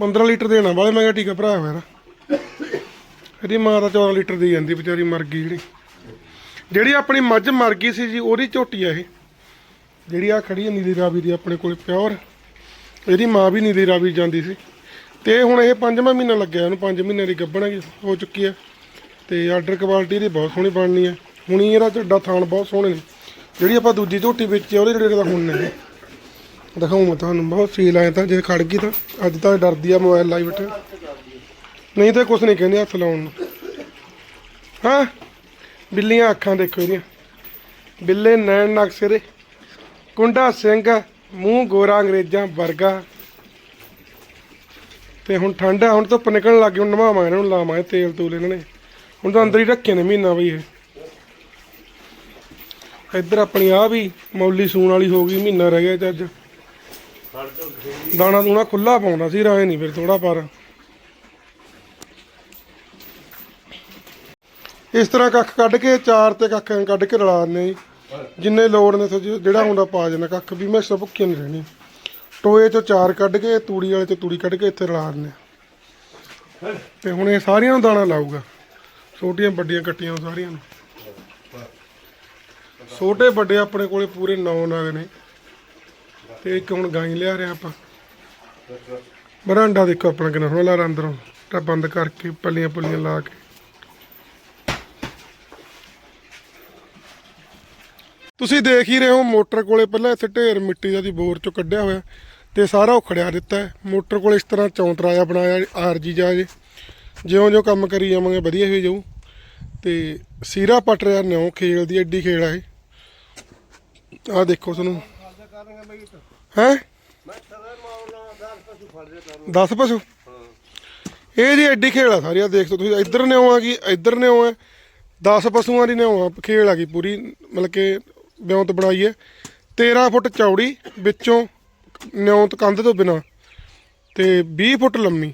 [SPEAKER 3] 15 ਲੀਟਰ ਦੇਣਾ ਵਾਲੇ ਮੈਂ ਕਿਹਾ ਠੀਕ ਆ ਭਰਾ ਮੇਰਾ। ਇਹਦੀ ਮਾਂ ਤਾਂ 14 ਲੀਟਰ ਦੀ ਜਾਂਦੀ ਵਿਚਾਰੀ ਮਰ ਗਈ ਜਿਹੜੀ। ਜਿਹੜੀ ਆਪਣੀ ਮੱਝ ਮਰ ਗਈ ਸੀ ਜੀ, ਉਹਦੀ ਝੋਟੀ ਆ ਇਹ। ਜਿਹੜੀ ਆ ਖੜੀ ਹੈ ਨੀਲੀ ਰਾਵੀ ਦੀ ਆਪਣੇ ਕੋਲ ਪਿਓਰ। ਇਹਦੀ ਮਾਂ ਵੀ ਨੀਲੀ ਰਾਵੀ ਜਾਂਦੀ ਸੀ। ਤੇ ਹੁਣ ਇਹ ਪੰਜਵਾਂ ਮਹੀਨਾ ਲੱਗਿਆ, ਇਹਨੂੰ 5 ਮਹੀਨੇ ਦੀ ਗੱਭਣ ਹੋ ਚੁੱਕੀ ਹੈ ਤੇ ਆਰਡਰ ਕੁਆਲਿਟੀ ਦੀ ਬਹੁਤ ਸੋਹਣੀ ਬਣਨੀ ਹੈ ਹੁਣੀ ਇਹਦਾ ਝੱਡਾ ਥਾਣ ਬਹੁਤ ਸੋਹਣੇ ਨੇ। ਜਿਹੜੀ ਆਪਾਂ ਦੂਜੀ ਝੋਟੀ ਵੇਚੀ ਉਹਦੇ ਜਿਹੜੇ ਦਾ ਹੁਣ ਨੇ। ਇਹ। ਮੈਂ ਤੁਹਾਨੂੰ, ਬਹੁਤ ਸੀਲ ਆਇਆ ਤਾਂ, ਜੇ ਖੜ ਗਈ ਤਾਂ, ਅੱਜ ਤਾਂ ਡਰਦੀ ਆ ਮੋਬਾਈਲ ਲਾਈ ਬੈਠੇ। ਨਹੀਂ ਤਾਂ ਕੁਝ ਨਹੀਂ ਕਹਿੰਦੇ ਹੱਥ ਲਾਉਣ ਨੂੰ। ਹਾਂ? ਬਿੱਲੀਆਂ ਅੱਖਾਂ ਦੇਖੋ ਇਹਦੀਆਂ। ਬਿੱਲੇ ਨੈਣ ਨਕਸ਼ੇ ਦੇ ਕੁੰਡਾ ਸਿੰਘ, ਮੂੰਹ ਗੋਰਾ ਅੰਗਰੇਜ਼ਾਂ ਵਰਗਾ। ਤੇ ਹੁਣ ਠੰਡ ਆ, ਹੁਣ ਧੁੱਪ ਨਿਕਲਣ ਲੱਗ ਗਈ, ਹੁਣ ਨਵਾਵਾਂ ਇਹਨਾਂ ਨੂੰ, ਲਾਵਾਂਗੇ ਤੇਲ ਤੂਲ ਇਹਨਾਂ ਨੇ। ਹੁਣ ਤਾਂ ਅੰਦਰ ਹੀ ਰੱਖੇ ਨੇ ਮਹੀਨਾ ਬਈ ਇਹ। ਇੱਧਰ ਆਪਣੀ ਆ ਵੀ, ਮੌਲੀ ਸੂਣ ਵਾਲੀ ਹੋ ਗਈ, ਮਹੀਨਾ ਰਹਿ ਗਿਆ ਤੇ ਅੱਜ। ਦਾਣਾ ਦੂਣਾ ਖੁੱਲਾ ਪਾਉਂਦਾ ਸੀ, ਰਾਏ ਨਹੀਂ ਫਿਰ ਥੋੜਾ ਪਰ। ਇਸ ਤਰ੍ਹਾਂ ਕੱਖ ਕੱਢ ਕੇ, ਚਾਰ ਤੇ ਕੱਖ ਕੱਢ ਕੇ ਰਲਾ ਦਿੰਦੇ ਜੀ। ਜਿੰਨੇ ਲੋੜ ਨੇ ਜਿਹੜਾ ਹੁੰਦਾ ਪਾ ਜਾਂਦਾ ਕੱਖ ਵੀ, ਮੈਂ ਭੁੱਖੀ ਨਹੀਂ ਰਹਿਣੀ। ਟੋਏ ਚੋਂ ਚਾਰ ਕੱਢ ਕੇ, ਤੂੜੀ ਵਾਲੇ ਚੋਂ ਤੂੜੀ ਕੱਢ ਕੇ ਇੱਥੇ ਰਲਾ ਦਿੰਦੇ ਆ। ਤੇ ਹੁਣ ਇਹ ਸਾਰੀਆਂ ਨੂੰ ਦਾਣਾ ਲਾਊਗਾ। ਛੋਟੀਆਂ ਵੱਡੀਆਂ ਕੱਟੀਆਂ ਸਾਰੀਆਂ ਨੂੰ। ਛੋਟੇ ਵੱਡੇ ਆਪਣੇ ਕੋਲੇ ਪੂਰੇ 9 ਨਗ ਨੇ। ਤੇ ਇੱਕ ਹੁਣ ਗਾਈ ਲਿਆ ਰਿਹਾ ਆਪਾਂ। ਬਰਾਂਡਾ ਦੇਖੋ ਆਪਣਾ ਕਿੰਨਾ ਸੋਹਣਾ ਲਾ ਅੰਦਰੋਂ। ਤਾਂ ਬੰਦ ਕਰਕੇ ਪੱਲੀਆਂ ਪੁੱਲੀਆਂ ਲਾ ਕੇ। ਤੁਸੀਂ ਦੇਖ ਹੀ ਰਹੇ ਹੋ ਮੋਟਰ ਕੋਲੇ ਪਹਿਲਾਂ ਇੱਥੇ ਢੇਰ ਮਿੱਟੀ ਦਾ ਦੀ ਬੋਰ ਚੋਂ ਕੱਢਿਆ ਹੋਇਆ। ਤੇ ਸਾਰਾ ਉਖੜਿਆ ਦਿੱਤਾ ਹੈ। ਮੋਟਰ ਕੋਲ ਇਸ ਤਰ੍ਹਾਂ ਚੌਂਤਰਾਇਆ ਬਣਾਇਆ ਆਰਜੀ ਜਾ ਜੇ। ਜਿਉਂ ਜਿਉਂ ਕੰਮ ਕਰੀ ਜਾਵਾਂਗੇ, ਵਧੀਆ ਹੋ ਜਾਊ। ਤੇ ਸੀਰਾ ਪਟ ਰਿਹਾ, ਨਿਉ ਖੇਲ ਦੀ ਐਡੀ ਖੇਲ ਆ ਇਹ। ਆ ਦੇਖੋ ਤੁਹਾਨੂੰ। ਹੈ? 10 ਪਸ਼ੂ। ਇਹ ਜੀ ਐਡੀ ਖੇਲ ਆ ਸਾਰੀ ਆ ਦੇਖ ਲਓ ਤੁਸੀਂ, ਇੱਧਰ ਨਿਉ ਆ ਗਈ, ਇੱਧਰ ਨੇ ਆ। 10 ਪਸ਼ੂਆਂ ਦੀ ਨਿਉ ਆ, ਖੇਲ ਆ ਗਈ ਪੂਰੀ, ਮਤਲਬ ਕਿ ਬਿਉਂਤ ਬਣਾਈ ਹੈ। 13 ਫੁੱਟ ਚੌੜੀ, ਵਿੱਚੋਂ ਨਿਉਂਤ ਕੰਧ ਤੋਂ ਬਿਨਾ, ਤੇ 20 ਫੁੱਟ ਲੰਮੀ।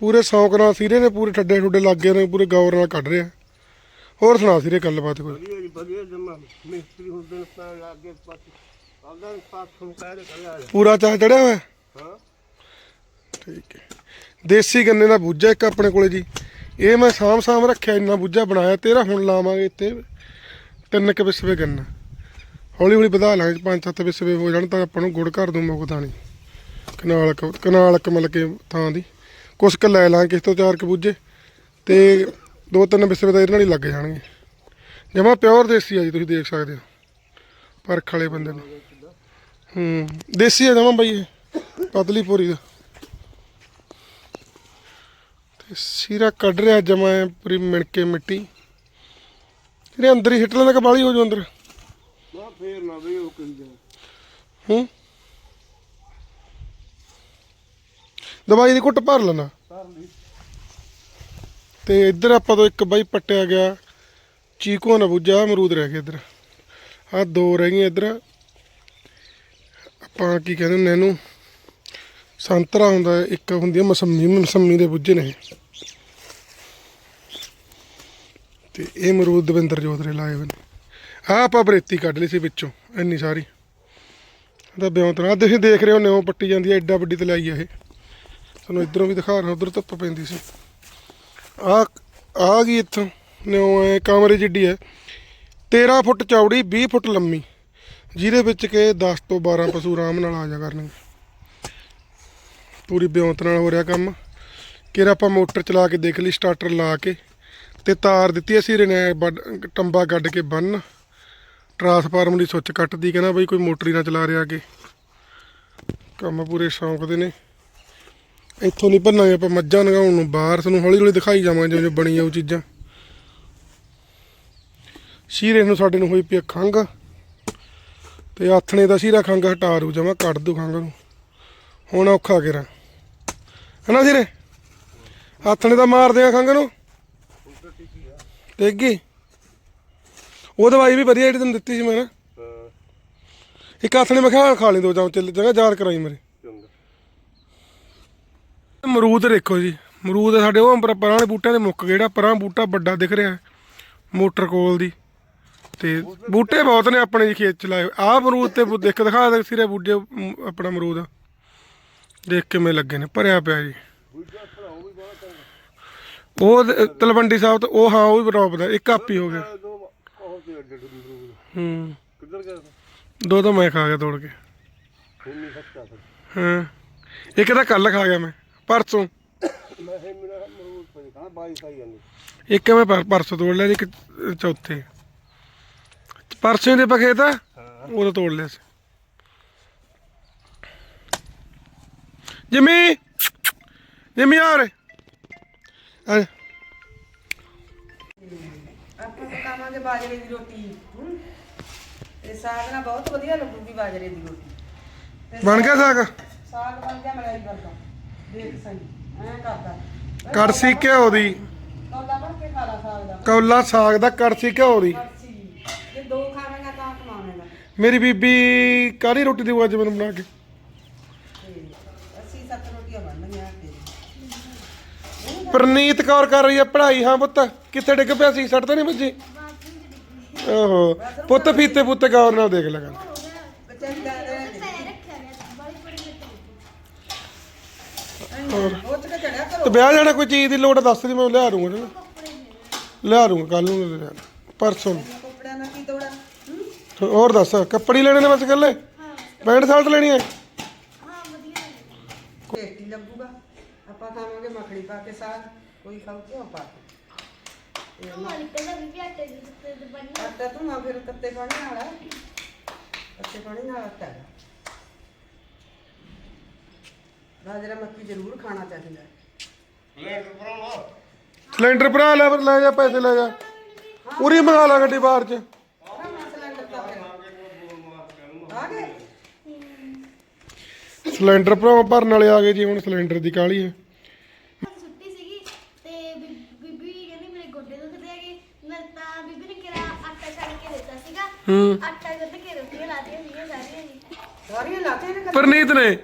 [SPEAKER 3] ਪੂਰੇ ਸ਼ੌਂਕ ਨਾਲ ਸੀਰੇ ਨੇ, ਪੂਰੇ ਠੱਡੇ ਠੁੱਡੇ ਲੱਗੇ ਨੇ, ਪੂਰੇ ਗੌਰ ਨਾਲ ਕੱਢ ਰਿਹਾ। ਹੋਰ ਸੁਣਾ ਸੀਰੇ ਗੱਲਬਾਤ ਕੋਈ?
[SPEAKER 4] ਵਧੀਆ ਜੀ ਵਧੀਆ ਜਮਾ। ਮਿਸਤਰੀ ਹੁਣ ਦਿਨ ਤਾਂ ਲੱਗੇ ਪਾਸ ਆਪਦਾ ਪਾਸ ਨੂੰ ਕਹਿ ਦੇ ਕਰਿਆ
[SPEAKER 3] ਪੂਰਾ ਚਾਹ ਚੜਿਆ ਹੋਇਆ?
[SPEAKER 4] ਹਾਂ।
[SPEAKER 3] ਠੀਕ ਹੈ। ਦੇਸੀ ਗੰਨੇ ਦਾ ਬੂਝਾ ਇੱਕ ਆਪਣੇ ਕੋਲੇ ਜੀ। ਇਹ ਮੈਂ ਸਾਂਭ ਸਾਂਭ ਰੱਖਿਆ ਇੰਨਾ ਬੂਝਾ ਬਣਾਇਆ ਤੇਰਾ ਹੁਣ ਲਾਵਾਂਗੇ ਇੱਥੇ ਤਿੰਨ ਕੁ ਵਿਸਵੇ ਗੰਨਾ। ਹੌਲੀ ਹੌਲੀ ਵਧਾ ਲਾਂਗੇ ਪੰਜ ਸੱਤ ਵਿਸਵੇ ਹੋ ਜਾਣ ਤਾਂ ਆਪਾਂ ਨੂੰ ਗੁੜ ਘਰ ਦੂੰ ਮੁਕਦਾ ਨਹੀਂ ਕਨਾਲ ਕਨਾਲ ਇੱਕ ਮਤਲਬ ਕਿ ਥਾਂ ਦੀ। ਕੁਛ ਕੁ ਲੈ ਲਾਂਗੇ ਕਿਸ ਤੋਂ ਚਾਰ ਕੁ ਬੂਝੇ। ਤੇ ਦੋ ਤਿੰਨ ਵਿਸਵੇ ਤਾਂ ਇਹਦੇ ਨਾਲ ਹੀ ਲੱਗ ਜਾਣਗੇ। ਜਮਾ ਪਿਓਰ ਦੇਸੀ ਆ ਜੀ ਤੁਸੀਂ ਦੇਖ ਸਕਦੇ ਹੋ। ਪਰਖ ਵਾਲੇ ਬੰਦੇ ਨੇ। ਹੂੰ ਦੇਸੀ ਆ ਜਮਾ ਬਈ ਇਹ। ਪਤਲੀ ਪੂਰੀ ਦਾ ਤੇ ਸੀਰਾ ਕੱਢ ਰਿਹਾ ਜਮਾ ਪੂਰੀ ਮਿਣ ਕੇ ਮਿੱਟੀ। ਜਿਹੜੇ ਅੰਦਰ ਹੀ ਹਿੱਟ ਲੈਂਦਾ ਕਬਾਲੀ ਹੋ ਜੂ ਅੰਦਰ?
[SPEAKER 4] ਨਾ ਫੇਰ ਨਾ ਵੀ ਉਹ ਕਹੀ ਜਾ
[SPEAKER 3] ਹੂੰ। ਦਵਾਈ ਦੀ ਘੁੱਟ ਭਰ ਲੈਣਾ ਤੇ ਇੱਧਰ ਆਪਾਂ ਤੋਂ ਇੱਕ ਬਾਈ ਪੱਟਿਆ ਗਿਆ ਚੀਕੂ ਨਾ ਬੁੱਝਾ ਅਮਰੂਦ ਰਹਿ ਗਏ ਇੱਧਰ। ਆ ਦੋ ਰਹਿ ਗਈਆਂ ਇੱਧਰ। ਆਪਾਂ ਕੀ ਕਹਿੰਦੇ ਨੇ ਇਹਨੂੰ? ਸੰਤਰਾ ਹੁੰਦਾ, ਇੱਕ ਹੁੰਦੀ ਹੈ ਮਸੰਮੀ ਮਸੰਮੀ ਦੇ ਬੁੱਝੇ ਨੇ ਇਹ। ਤੇ ਇਹ ਅਮਰੂਦ ਦਵਿੰਦਰ ਜੋਤ ਨੇ ਲਾਏ ਹੋਏ ਨੇ। ਆ ਆਪਾਂ ਬਰੇਤੀ ਕੱਢ ਲਈ ਸੀ ਵਿੱਚੋਂ, ਇੰਨੀ ਸਾਰੀ। ਇਹਦਾ ਬਿਉਂਤ ਨਾਲ ਤੁਸੀਂ ਦੇਖ ਰਹੇ ਹੋ, ਨਿਉ ਪੱਟੀ ਜਾਂਦੀ ਹੈ ਐਡਾ ਵੱਡੀ ਤਲਾਈ ਹੈ ਇਹ। ਤੁਹਾਨੂੰ ਇਧਰੋਂ ਵੀ ਦਿਖਾ ਰਿਹਾ, ਉਧਰ ਧੁੱਪ ਪੈਂਦੀ ਸੀ। ਆ ਆ ਗਈ ਇੱਥੋਂ ਨਿਉ ਐ ਕਮਰੇ ਜਿੱਡੀ ਹੈ 13 ਫੁੱਟ ਚੌੜੀ 20 ਫੁੱਟ ਲੰਮੀ, ਜਿਹਦੇ ਵਿੱਚ ਕਿ 10 ਤੋਂ 12 ਪਸ਼ੂ ਆਰਾਮ ਨਾਲ ਆ ਜਾ ਕਰਨਗੇ। ਪੂਰੀ ਬਿਉਂਤ ਨਾਲ ਹੋ ਰਿਹਾ ਕੰਮ। ਕਿਰ ਆਪਾਂ ਮੋਟਰ ਚਲਾ ਕੇ ਦੇਖ ਲਈ ਸਟਾਰਟਰ ਲਾ ਕੇ, ਤੇ ਤਾਰ ਦਿੱਤੀ ਅਸੀਂ ਨੇ ਟੰਬਾ ਕੱਢ ਕੇ ਬੰਨ। ਟਰਾਂਸਫਾਰਮਰ ਦੀ ਸੁੱਚ ਕੱਟਦੀ, ਕਹਿੰਦਾ ਬਈ ਕੋਈ ਮੋਟਰ ਹੀ ਨਾ ਚਲਾ ਰਿਹਾ ਅੱਗੇ। ਕੰਮ ਪੂਰੇ ਸ਼ੌਂਕ ਦੇ ਨੇ। ਇੱਥੋਂ ਨਹੀਂ ਭੰਨਾਂਗੇ ਆਪਾਂ ਮੱਝਾਂ ਨਗਾਉਣ ਨੂੰ ਬਾਹਰ ਤੁਹਾਨੂੰ ਹੌਲੀ ਹੌਲੀ ਦਿਖਾਈ ਜਾਵਾਂਗੇ ਜਿਵੇਂ ਜਿਵੇਂ ਬਣੀ ਜਾਊ ਚੀਜ਼ਾਂ। ਸ਼ੀਰੇ ਨੂੰ ਸਾਡੇ ਨੂੰ ਹੋਈ ਪਈ ਖੰਘ ਤੇ ਆਥਣੇ ਦਾ ਸ਼ੀਰਾ ਖੰਘ ਹਟਾ ਰੂ ਜਮਾ ਕੱਢ ਦੂ ਖੰਘ ਨੂੰ। ਹੁਣ ਔਖਾ ਕਿਰਾ ਹਨਾ ਸ਼ੀਰੇ? ਆਥਣੇ ਦਾ ਮਾਰਦੇ ਆ ਖੰਘ ਨੂੰ। ਦੇਗੀ ਉਹ ਦਵਾਈ ਵੀ ਵਧੀਆ ਜਿਹੜੀ ਤੈਨੂੰ ਦਿੱਤੀ ਸੀ ਮੈਂ ਨਾ। ਇੱਕ ਆਥਣੇ ਮੈਂ ਖਾ ਖਾ ਲਈ ਦੋ ਜਾਂ ਚੱਲ ਜਗ੍ਹਾ ਯਾਦ ਕਰਾਈ ਮੇਰੇ। ਅਮਰੂਦ ਦੇਖੋ ਜੀ ਅਮਰੂਦ ਸਾਡੇ ਉਹ ਪਰ- ਵਾਲੇ ਬੂਟਿਆਂ ਦੇ ਮੁੱਕ ਜਿਹੜਾ ਪਰਾਂ ਬੂਟਾ ਵੱਡਾ ਦਿਖ ਰਿਹਾ ਮੋਟਰ ਕੋਲ ਦੀ। ਤੇ ਬੂਟੇ ਬਹੁਤ ਨੇ ਆਪਣੇ ਜੀ ਖੇਤ ਚ ਲਾਏ ਆਹ ਅਮਰੂਦ ਤੇ ਦੇਖ ਦਿਖਾ ਦੇ ਸਿਰੇ ਬੂਟੇ ਆਪਣਾ ਅਮਰੂਦ। ਦੇਖ ਕਿਵੇਂ ਲੱਗੇ ਨੇ ਭਰਿਆ ਪਿਆ ਜੀ। ਉਹ ਤਲਵੰਡੀ ਸਾਹਿਬ ਤੋਂ ਉਹ ਹਾਂ ਉਹ ਵੀ ਟੌਪ ਦਾ ਇੱਕ ਕਾਪੀ ਹੋ ਗਿਆ।
[SPEAKER 4] ਦੋ।
[SPEAKER 3] ਹੂੰ।
[SPEAKER 4] ਕਿੱਧਰ ਗਿਆ
[SPEAKER 3] ਦੋ ਤਾਂ ਮੈਂ ਖਾ ਗਿਆ ਤੋੜ ਕੇ ਹਾਂ। ਇੱਕ ਤਾਂ ਕੱਲ ਖਾ ਗਿਆ ਮੈਂ। ਪਰਸੋਂ।
[SPEAKER 4] ਮੈਂ ਇਹ ਮੇਰਾ ਅਮਰੂਦ ਪਈ ਕਹਾਂ ਬਾਈ ਖਾਈ ਜਾਂਦੀ
[SPEAKER 3] ਇੱਕ ਮੈਂ ਪਰ- ਪਰਸੋਂ ਤੋੜ ਲਿਆ ਜੀ, ਇੱਕ ਚੌਥੇ। ਪਰਸੋਂ ਦੇ ਪਖੇ ਤਾਂ ਤਾਂ ਤੋੜ ਲਿਆ ਸੀ। ਜਿਮੀ ਜਿਮੀ ਆ ਰੇ ਆ ਜਾ।
[SPEAKER 2] ਆਪਾਂ ਪਕਾਵਾਂਗੇ ਬਾਜਰੇ ਦੀ ਰੋਟੀ। ਹਮ। ਤੇ ਸਾਗ ਨਾਲ ਬਹੁਤ ਵਧੀਆ ਲੱਗੂਗੀ ਬਾਜਰੇ ਦੀ ਰੋਟੀ। ਤੇ
[SPEAKER 3] ਬਣ ਗਿਆ ਸਾਗ?
[SPEAKER 2] ਸਾਗ ਬਣ ਗਿਆ ਮਲਾਈ ਵਰਗਾ। ਦੇਖ ਸਹੀ। ਐਂ ਕਰਦਾ।
[SPEAKER 3] ਕੜਸੀ ਘਿਓ ਦੀ।
[SPEAKER 2] ਕੌਲਾ ਕੇ ਸਾਗ ਦਾ।
[SPEAKER 3] ਕੌਲਾ ਸਾਗ ਦਾ ਕੜਸੀ ਘਿਓ ਦੀ।
[SPEAKER 2] ਕੜਛੀ ਜੇ ਦੋ ਖਾਵੇਂਗਾ ਤਾਂ ਕਮਾਵੇਂਗਾ
[SPEAKER 3] ਮੇਰੀ ਬੀਬੀ ਕਾਹਦੀ ਰੋਟੀ ਦੇਊ ਅੱਜ ਮੈਨੂੰ ਬਣਾ ਕੇ?
[SPEAKER 2] ਤੇ ਅਸੀਂ ਸੱਤ ਰੋਟੀਆਂ ਬਣਨਗੀਆਂ ਤੇ
[SPEAKER 3] ਪ੍ਰਨੀਤ ਕੌਰ ਕਰ ਰਹੀ ਹੈ ਪੜ੍ਹਾਈ। ਹਾਂ ਪੁੱਤ ਕਿੱਥੇ ਡਿੱਗ ਪਿਆ ਸੀ? ਸੱਟ ਤਾਂ ਨਹੀਂ ਵੱਜੀ? ਓਹੋ ਪੁੱਤ ਫੀਤੇ ਪੁੱਤੇ ਗੌਰ ਨਾਲ ਦੇਖ ਲੈ ਗੱਲ
[SPEAKER 2] ਬੱਚੇ ਦੀ ਦਾਦਾ ਨੇ
[SPEAKER 3] ਹੋਰ
[SPEAKER 2] ਉਹ ਚ ਚੜਿਆ ਕਰੋ
[SPEAKER 3] ਤੇ ਵਿਆਹ ਜਾਣਾ ਕੋਈ ਚੀਜ਼ ਦੀ ਲੋੜ ਦੱਸ ਦੀ ਮੈਂ ਲਿਆ ਦੂੰਗਾ ਨਾ। ਲਿਆ ਦੂੰਗਾ ਕੱਲ ਨੂੰ ਲਿਆ। ਪਰਸੋਂ ਨੂੰ।
[SPEAKER 2] ਕੱਪੜਿਆਂ ਨਾਲ ਕੀ ਤੋੜਾ ਹਮ?
[SPEAKER 3] ਹੋਰ ਦੱਸ ਕੱਪੜੇ ਲੈਣੇ ਨੇ ਬਸ ਇਕੱਲੇ? ਪੈਂਟ ਸ਼ਰਟ ਲੈਣੀ ਹੈ
[SPEAKER 2] ਟੇਸਟੀ ਲੱਗੂਗਾ। ਆਪਾਂ ਖਾਵਾਂਗੇ ਮੱਖਣੀ ਪਾ ਕੇ ਸਾਗ ਕੋਈ ਖਾਊ ਕਿਉਂ ਪਾ ਕੇ। ਆਟਾ ਤੂੰ ਨਾ ਫਿਰ ਤੱਤੇ ਪਾਣੀ ਨਾਲ ਤੱਤੇ ਪਾਣੀ ਨਾਲ ਆਟਾ। ਹੈ। ਬਾਜਰਾ ਮੱਕੀ ਜ਼ਰੂਰ ਖਾਣਾ ਚਾਹੀਦਾ। ਹੈ
[SPEAKER 3] ਸਿਲੰਡਰ ਭਰਾ ਲੈ ਲੈ ਜਾ ਪੈਸੇ ਲੈ ਜਾ। ਉਰੀ ਮੰਗਾ ਲਾ ਗੱਡੀ ਬਾਹਰ ਚ।
[SPEAKER 2] ਸਿਲੰਡਰ ਤਾਂ ਫਿਰ ਆ ਗਏ?
[SPEAKER 3] ਸਿਲੰਡਰ ਭਰਾ ਭਰਨ ਵਾਲੇ ਆ ਗਏ ਜੀ ਹੁਣ ਸਿਲੰਡਰ ਦੀ ਕਾਲੀ ਹੈ
[SPEAKER 5] ਛੁੱਟੀ ਸੀਗੀ ਤੇ ਬੀ- ਬੀਬੀ ਕਹਿੰਦੀ ਮੇਰੇ ਗੋਡੇ ਦੁਖਦੇ ਹੈਗੇ। ਮੈਂ ਤਾਂ ਬੀਬੀ ਨੇ ਕਿਹਾ ਆਟਾ ਛੱਡ ਕੇ ਦਿੱਤਾ ਸੀਗਾ।
[SPEAKER 3] ਹੂੰ।
[SPEAKER 5] ਆਟਾ ਗੁੰਨ ਕੇ ਰੋਟੀਆਂ ਲਾਤੀਆਂ ਸੀਗੀਆਂ ਸਾਰੀਆਂ ਜੀ।
[SPEAKER 2] ਸਾਰੀਆਂ ਲਾਤੇ ਨੇ ਕਦੇ
[SPEAKER 3] ਪ੍ਰਨੀਤ ਨੇ।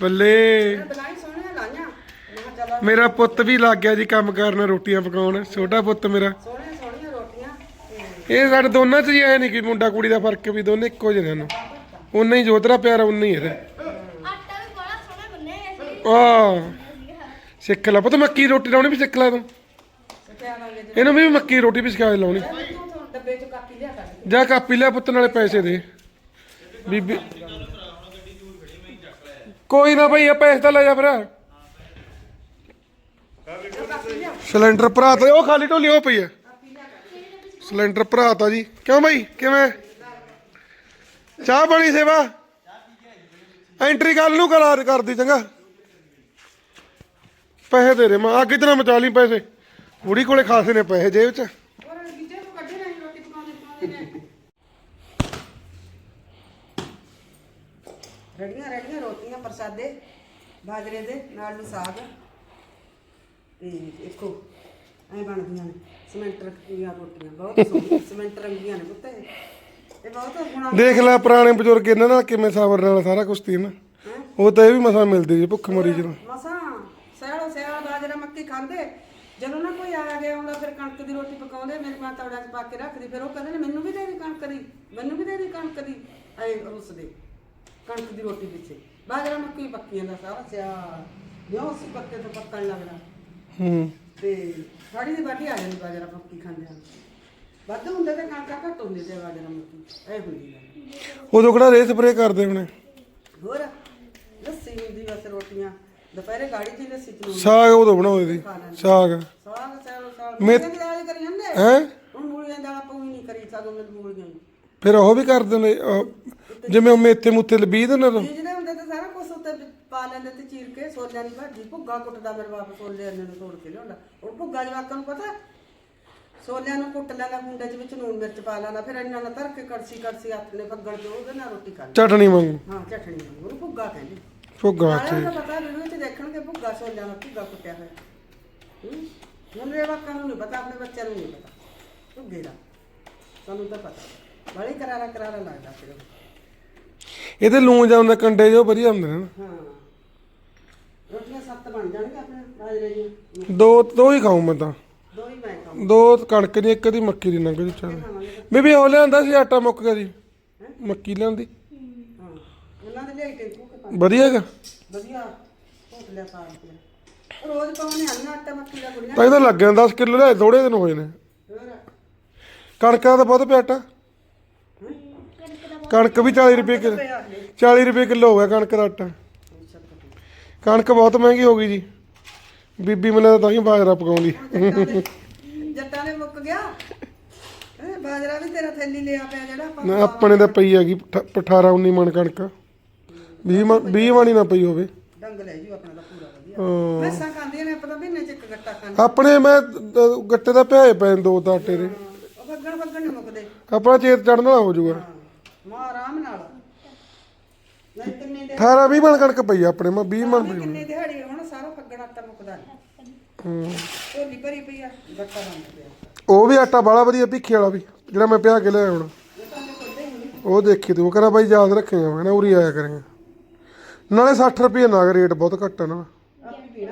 [SPEAKER 3] ਬੱਲੇ।
[SPEAKER 2] ਇਹ ਬਲਾਈ ਸੋਹਣੀਆਂ ਲਾਈਆਂ ਮੈਂ ਕਿਹਾ ਚੱਲ
[SPEAKER 3] ਮੇਰਾ ਪੁੱਤ ਵੀ ਲੱਗ ਗਿਆ ਜੀ ਕੰਮ ਕਰਨ ਰੋਟੀਆਂ ਪਕਾਉਣ। ਛੋਟਾ ਪੁੱਤ ਮੇਰਾ।
[SPEAKER 2] ਸੋਹਣੀਆਂ ਸੋਹਣੀਆਂ ਰੋਟੀਆਂ ਤੇ
[SPEAKER 3] ਇਹ ਸਾਡੇ ਦੋਨਾਂ 'ਚ ਹੀ ਐ ਨਹੀਂ ਕਿ ਮੁੰਡਾ ਕੁੜੀ ਦਾ ਫ਼ਰਕ ਵੀ ਦੋਨੇ ਇੱਕੋ ਜਿਹੇ ਨੇ ਉਨਾ ਹੀ ਜੋਤਰਾ ਪਿਆਰਾ ਉਨਾ ਹੀ ਇਹਦਾ।
[SPEAKER 5] ਆਟਾ ਵੀ ਬੜਾ ਸੋਹਣਾ ਗਿਆ ਸੀ
[SPEAKER 3] ਆ ਸਿੱਖ ਲੈ। ਪੁੱਤ ਮੱਕੀ ਦੀ ਰੋਟੀ ਲਾਉਣੀ ਵੀ ਸਿੱਖ ਲੈ ਤੂੰ।
[SPEAKER 2] ਸਿੱਖਿਆ ਲਾਂਗੇ ਜੇ
[SPEAKER 3] ਇਹਨੂੰ ਵੀ ਮੱਕੀ ਦੀ ਰੋਟੀ ਵੀ ਸਿਖਾ ਕੇ ਲਾਉਣੀ।
[SPEAKER 2] ਤੂੰ ਤੋਂ ਡੱਬੇ ਚ ਕਾਪੀ ਲਿਆ ਕਰ
[SPEAKER 3] ਜਾ ਕਾਪੀ ਲੈ ਪੁੱਤ ਨਾਲੇ ਪੈਸੇ ਦੇ। ਬੀਬੀ ਕੋਈ ਨਾ ਭਾਈ ਆ ਪੈਸੇ ਤਾਂ ਲੈ ਜਾ ਫਿਰ। ਸਿਲੰਡਰ ਭਰਾ ਭਰਾਤਾ ਉਹ ਖਾਲੀ ਢੋਲੀ ਉਹ ਪਈ ਹੈ। ਸਿਲੰਡਰ ਭਰਾ ਤਾ ਜੀ। ਕਿਉਂ ਭਾਈ? ਕਿਵੇਂ? ਚਾਹ ਪਾਣੀ ਸੇਵਾ? ਐਂਟਰੀ ਕੱਲ ਨੂੰ ਕਰਾ, ਕਰਦੀ ਚੰਗਾ। ਪੈਸੇ ਦੇ ਰੇ ਮੈਂ, ਅੱਗੇ ਤੇ ਮਚਾ ਲਈ ਪੈਸੇ। ਕੁੜੀ ਕੋਲੇ ਖਾਸੇ ਨੇ ਪੈਸੇ ਜੇਬ 'ਚ
[SPEAKER 2] ਹੋਰ ਬੀਜੇ ਨੂੰ ਕੱਢੇ ਨਹੀਂ ਰੋਟੀ ਪਕਾਉਂਦੇ ਪਕਾਉਂਦੇ ਨੇ ਰੜੀਆਂ ਰੜੀਆਂ ਰੋਟੀਆਂ ਪ੍ਰਸਾਦੇ ਬਾਜਰੇ ਦੇ ਨਾਲ ਨੂੰ ਸਾਗ। ਤੇ ਦੇਖੋ ਐ ਬਣਦੀਆਂ ਨੇ ਸਿਮੈਂਟ ਰੰਗੀਆਂ ਰੋਟੀਆਂ ਬਹੁਤ ਸੋਹਣੀਆਂ ਸਿਮੈਂਟ ਰੰਗੀਆਂ ਨੇ ਪੁੱਤੇ ਇਹ। ਬਹੁਤ ਗੁਣਾ
[SPEAKER 3] ਦੇਖ ਲੈ ਪੁਰਾਣੇ ਬਜ਼ੁਰਗ ਇਹਨਾਂ ਨਾਲ ਕਿਵੇਂ ਸਾਬਰ ਨਾਲ ਸਾਰਾ ਕੁਝ ਤੀ ਨਾ। ਉਹ ਤਾਂ ਇਹ ਵੀ ਮਸਾਂ ਮਿਲਦੀ ਜੀ ਭੁੱਖ ਮਰੀ ਜਦੋਂ।
[SPEAKER 2] ਮਸਾਂ ਸਿਆਲੋ ਸਿਆਲ ਬਾਜਰਾ ਮੱਕੀ ਖਾਂਦੇ। ਜਦੋਂ ਨਾ ਕੋਈ ਆ ਗਿਆ ਹੁੰਦਾ ਫਿਰ ਕਣਕ ਦੀ ਰੋਟੀ ਪਕਾਉਂਦੇ ਮੇਰੀ ਮਾਂ ਤਵੜਾ 'ਚ ਪਾ ਕੇ ਰੱਖਦੀ ਫਿਰ ਉਹ ਕਹਿੰਦੇ ਨੇ ਮੈਨੂੰ ਵੀ ਦੇ ਦੇ ਕਣਕ ਦੀ ਮੈਨੂੰ ਵੀ ਦੇ ਦੇ ਕਣਕ ਦੀ। ਐ ਉਸ ਦੇ। ਕਣਕ ਦੀ ਰੋਟੀ ਪਿੱਛੇ। ਬਾਜਰਾ ਮੱਕੀ ਪੱਕੀਆਂ ਦਾ ਸਾਰਾ ਸਿਆਲ ਜਿਉਂ ਸੀ ਪੱਕੇ ਤੋਂ ਪੱਕਣ ਲੱਗਦਾ
[SPEAKER 3] ਹੂੰ।
[SPEAKER 2] ਤੇ ਸਾੜੀ ਦੀ ਬਾਟੀ ਆ ਜਾਂਦੀ ਬਾਜਰਾ ਮੱਕੀ ਖਾਂਦੇ ਆ ਵੱਧ ਹੁੰਦੇ ਤੇ ਕਣਕਾਂ ਘੱਟ ਹੁੰਦੀ ਤੇ ਬਾਜਰਾ ਮੱਕੀ। ਐ ਹੁੰਦੀ ਗੱਲ।
[SPEAKER 3] ਉਦੋਂ ਕਿਹੜਾ ਰੇ ਸਪਰੇ ਕਰਦੇ ਹੁਣੇ?
[SPEAKER 2] ਹੋਰ? ਲੱਸੀ ਹੁੰਦੀ ਬਸ ਰੋਟੀਆਂ। ਦੁਪਹਿਰੇ ਗਾੜੀ ਦੀ ਲੱਸੀ ਚਲਾਉਂਦੇ।
[SPEAKER 3] ਸਾਗ ਉਦੋਂ ਬਣਾਉਂਦੇ ਸੀ। ਸਾਗ।
[SPEAKER 2] ਸਾਗ ਸਾਗ ਸਾਗ।
[SPEAKER 3] ਮੇ-
[SPEAKER 2] ਮੂਲੀਆਂ ਦੀ ਦਾਲ ਹੀ ਕਰੀ ਜਾਂਦੇ?
[SPEAKER 3] ਹੈ?
[SPEAKER 2] ਹੁਣ ਮੂਲੀਆਂ ਦੀ ਆਪਾਂ ਵੀ ਨਹੀਂ ਕਰੀ ਸਾਗੋਂ ਮਿਲ ਮੂਲੀਆਂ।
[SPEAKER 3] ਫਿਰ ਉਹ ਵੀ ਕਰਦੇ ਨੇ ਜਿਵੇਂ ਉਹ ਮੇਥੇ ਮੁੱਥੇ ਲਬੀ ਦਿੰਦੇ ਨੇ
[SPEAKER 2] ਬੀਜਦੇ ਹੁੰਦੇ ਤੇ ਸਾਰਾ ਕੁਝ ਉੱਤੇ ਪਾ ਲੈਂਦੇ ਤੇ ਚੀਰ ਕੇ ਸੋਲਿਆਂ ਦੀ ਭਾਜੀ ਭੁੱਗਾ ਕੁੱਟਦਾ ਮੇਰੇ ਬਾਪ ਸੋਲੇ ਇਹਨਾਂ ਨੂੰ ਤੋੜ ਕੇ ਲਿਆਉਂਦਾ। ਹੁਣ ਭੁੱਗਾ ਜਵਾਕਾਂ ਨੂੰ ਪਤਾ? ਸੋਲਿਆਂ ਨੂੰ ਕੁੱਟ ਲੈਂਦਾ ਕੁੰਡੇ ਵਿੱਚ ਨੂਨ ਮਿਰਚ ਪਾ ਲੈਂਦਾ ਫਿਰ ਇਹਨਾਂ ਨਾਲ ਧਰ ਕੇ ਕੜਸੀ ਕੜਸੀ ਆਪਣੇ ਫੱਗੜ ਚ ਉਹਦੇ ਨਾਲ ਰੋਟੀ ਖਾ ਲਈ
[SPEAKER 3] ਚਟਣੀ ਵਾਂਗੂ।
[SPEAKER 2] ਹਾਂ ਚਟਣੀ ਨਾਲ ਉਹਨੂੰ ਭੁੱਗਾ ਕਹਿੰਦੇ।
[SPEAKER 3] ਫੁੱਗਾ
[SPEAKER 2] ਨਾਲੇ ਉਹਨੂੰ ਪਤਾ ਵੀਡੀਓ ਦੇਖਣਗੇ ਭੁੱਗਾ ਸੋਲਿਆਂ ਦਾ ਭੁੱਗਾ ਕੁੱਟਿਆ ਹੋਇਆ। ਹੂੰ? ਹੁਣ ਇਹ ਵਾਕਾਂ ਨੂੰ ਨਹੀਂ ਪਤਾ ਆਪਣੇ ਬੱਚਿਆਂ ਨੂੰ ਨਹੀਂ ਪਤਾ। ਭੁੱਗੇ ਦਾ ਸਾਨੂੰ ਤਾਂ ਪਤਾ। ਬੜੀ ਕਰਾਰਾ ਕਰਾਰਾ ਲੱਗਦਾ ਫਿਰ ਉਹ।
[SPEAKER 3] ਇਹਦੇ ਲੂਣ ਜਾਂਦਾ ਕੰਡੇ ਜੋ ਵਧੀਆ ਹੁੰਦੇ ਨੇ ਨਾ।
[SPEAKER 2] ਹਾਂ। ਰੋਟੀਆਂ ਸੱਤ ਬਣ ਜਾਣਗੀਆਂ ਆਪਣੇ ਬਾਜਰੇ ਦੀਆਂ
[SPEAKER 3] ਦੋ ਦੋ ਹੀ ਖਾਉ ਮੈਂ ਤਾਂ।
[SPEAKER 2] ਦੋ ਹੀ ਮੈਂ ਖਾਵਾਂ
[SPEAKER 3] ਦੋ ਕਣਕ ਦੀ ਇੱਕ ਦੀ ਮੱਕੀ ਦੀ ਨੰਗ ਦੀ ਚਾਹ ਬੀਬੀ ਉਹ ਲਿਆਂਦਾ ਸੀ ਆਟਾ ਮੁੱਕ ਗਿਆ ਜੀ। ਮੱਕੀ ਲਿਆਂਦੀ।
[SPEAKER 2] ਹਾਂ। ਉਹਨਾਂ ਦੇ ਲਈ ਟੈਂਕੂ ਕੇ ਪਾ
[SPEAKER 3] ਵਧੀਆ ਹੈਗਾ।
[SPEAKER 2] ਵਧੀਆ। ਭੁੱਖ ਲਿਆ ਪਾ ਕੇ ਰੋਜ਼ ਪਾਉਣੇ ਆਣਾ ਆਟਾ ਮੱਕੀ ਦਾ ਗੁੜੀਆਂ
[SPEAKER 3] ਤਾਂ ਇਹਦਾ ਲੱਗ ਗਿਆ 10 ਕਿਲੋ ਲਿਆਏ ਥੋੜੇ ਦਿਨ ਹੋਏ ਨੇ।
[SPEAKER 2] ਹੋਰ?
[SPEAKER 3] ਕਣਕਾਂ ਦਾ ਬਹੁਤ ਪਿਆ ਆਟਾ ਕਣਕ ਵੀ 40 ਰੁਪਏ ਕਿਲੋ 40 ਰੁਪਏ ਕਿਲੋ ਹੋ ਗਿਆ ਕਣਕ ਦਾ ਆਟਾ। ਕਣਕ ਬਹੁਤ ਮਹਿੰਗੀ ਹੋ ਗਈ ਜੀ। ਬੀਬੀ ਮੈਨੂੰ ਤਾਂ ਹੀ ਬਾਜਰਾ ਪਕਾਉਂਦੀ।
[SPEAKER 2] ਜੱਟਾਂ ਦੇ- ਨੇ ਮੁੱਕ ਗਿਆ। ਬਾਜਰਾ ਵੀ ਤੇਰਾ ਥੈਲੀ ਲਿਆ ਪਿਆ ਜਿਹੜਾ ਆਪਾਂ
[SPEAKER 3] ਨਾ ਆਪਣੇ ਤਾਂ ਪਈ ਹੈਗੀ 18 19 ਮਣ ਕਣਕ। 20 ਮਣ 20 ਮਣ ਨਾ ਪਈ ਹੋਵੇ।
[SPEAKER 2] ਡੰਗ ਲੈ ਜੂ ਆਪਣਾ ਦਾ ਪੂਰਾ ਵਧੀਆ।
[SPEAKER 3] ਹਾਂ।
[SPEAKER 2] ਮੈਸਾਂ ਖਾਂਦੀਆਂ ਨੇ ਪਤਾ ਮਹੀਨੇ ਚ ਇੱਕ ਗੱਟਾ ਖਾਂਦੇ
[SPEAKER 3] ਆਪਣੇ ਮੈਂ ਗੱਟੇ ਦਾ ਭਿਆਏ ਪਏ ਨੇ ਦੋ ਤਾਂ ਆਟੇ ਦੇ।
[SPEAKER 2] ਨਹੀਂ ਮੁੱਕਦੇ।
[SPEAKER 3] ਆਪਣਾ ਚੇਤ ਚੜਨ ਵਾਲਾ ਹੋ ਜਾਊਗਾ।
[SPEAKER 2] ਮਾ ਆਰਾਮ ਨਾਲ। ਨਹੀਂ ਕਿੰਨੇ ਦੇ
[SPEAKER 3] 18 20 ਮਣ ਕਣਕ ਪਈ ਆ ਆਪਣੇ ਮੈਂ 20 ਮਣ ਪਈ ਹੋਣੀ।
[SPEAKER 2] ਕਿੰਨੇ ਦਿਹਾੜੀ ਹੁਣ ਸਾਰਾ ਫੱਗਣ ਆਟਾ ਮੁੱਕਦਾ ਨਹੀਂ
[SPEAKER 3] ਹੂੰ।
[SPEAKER 2] ਢੋਲੀ ਭਰੀ ਪਈ ਆ ਗੱਟਾ ਬੰਦ ਪਿਆ
[SPEAKER 3] ਉਹ ਵੀ ਆਟਾ ਬਾਲਾ ਵਧੀਆ ਭਿੱਖੀ ਵਾਲਾ ਵੀ ਜਿਹੜਾ ਮੈਂ ਪਿਆ ਕੇ ਲਿਆ ਹੁਣ ਉਹ ਦੇਖੀ ਤੂੰ ਕਹਿੰਦਾ ਬਾਈ ਯਾਦ ਰੱਖੇਗਾ ਮੈਂ ਨਾ ਉਰੀ ਆਇਆ ਕਰਾਂਗਾ। ਨਾਲੇ 60 ਰੁਪਏ ਨਾਗ ਰੇਟ ਬਹੁਤ ਘੱਟ ਆ ਨਾ।
[SPEAKER 2] ਆਪੀ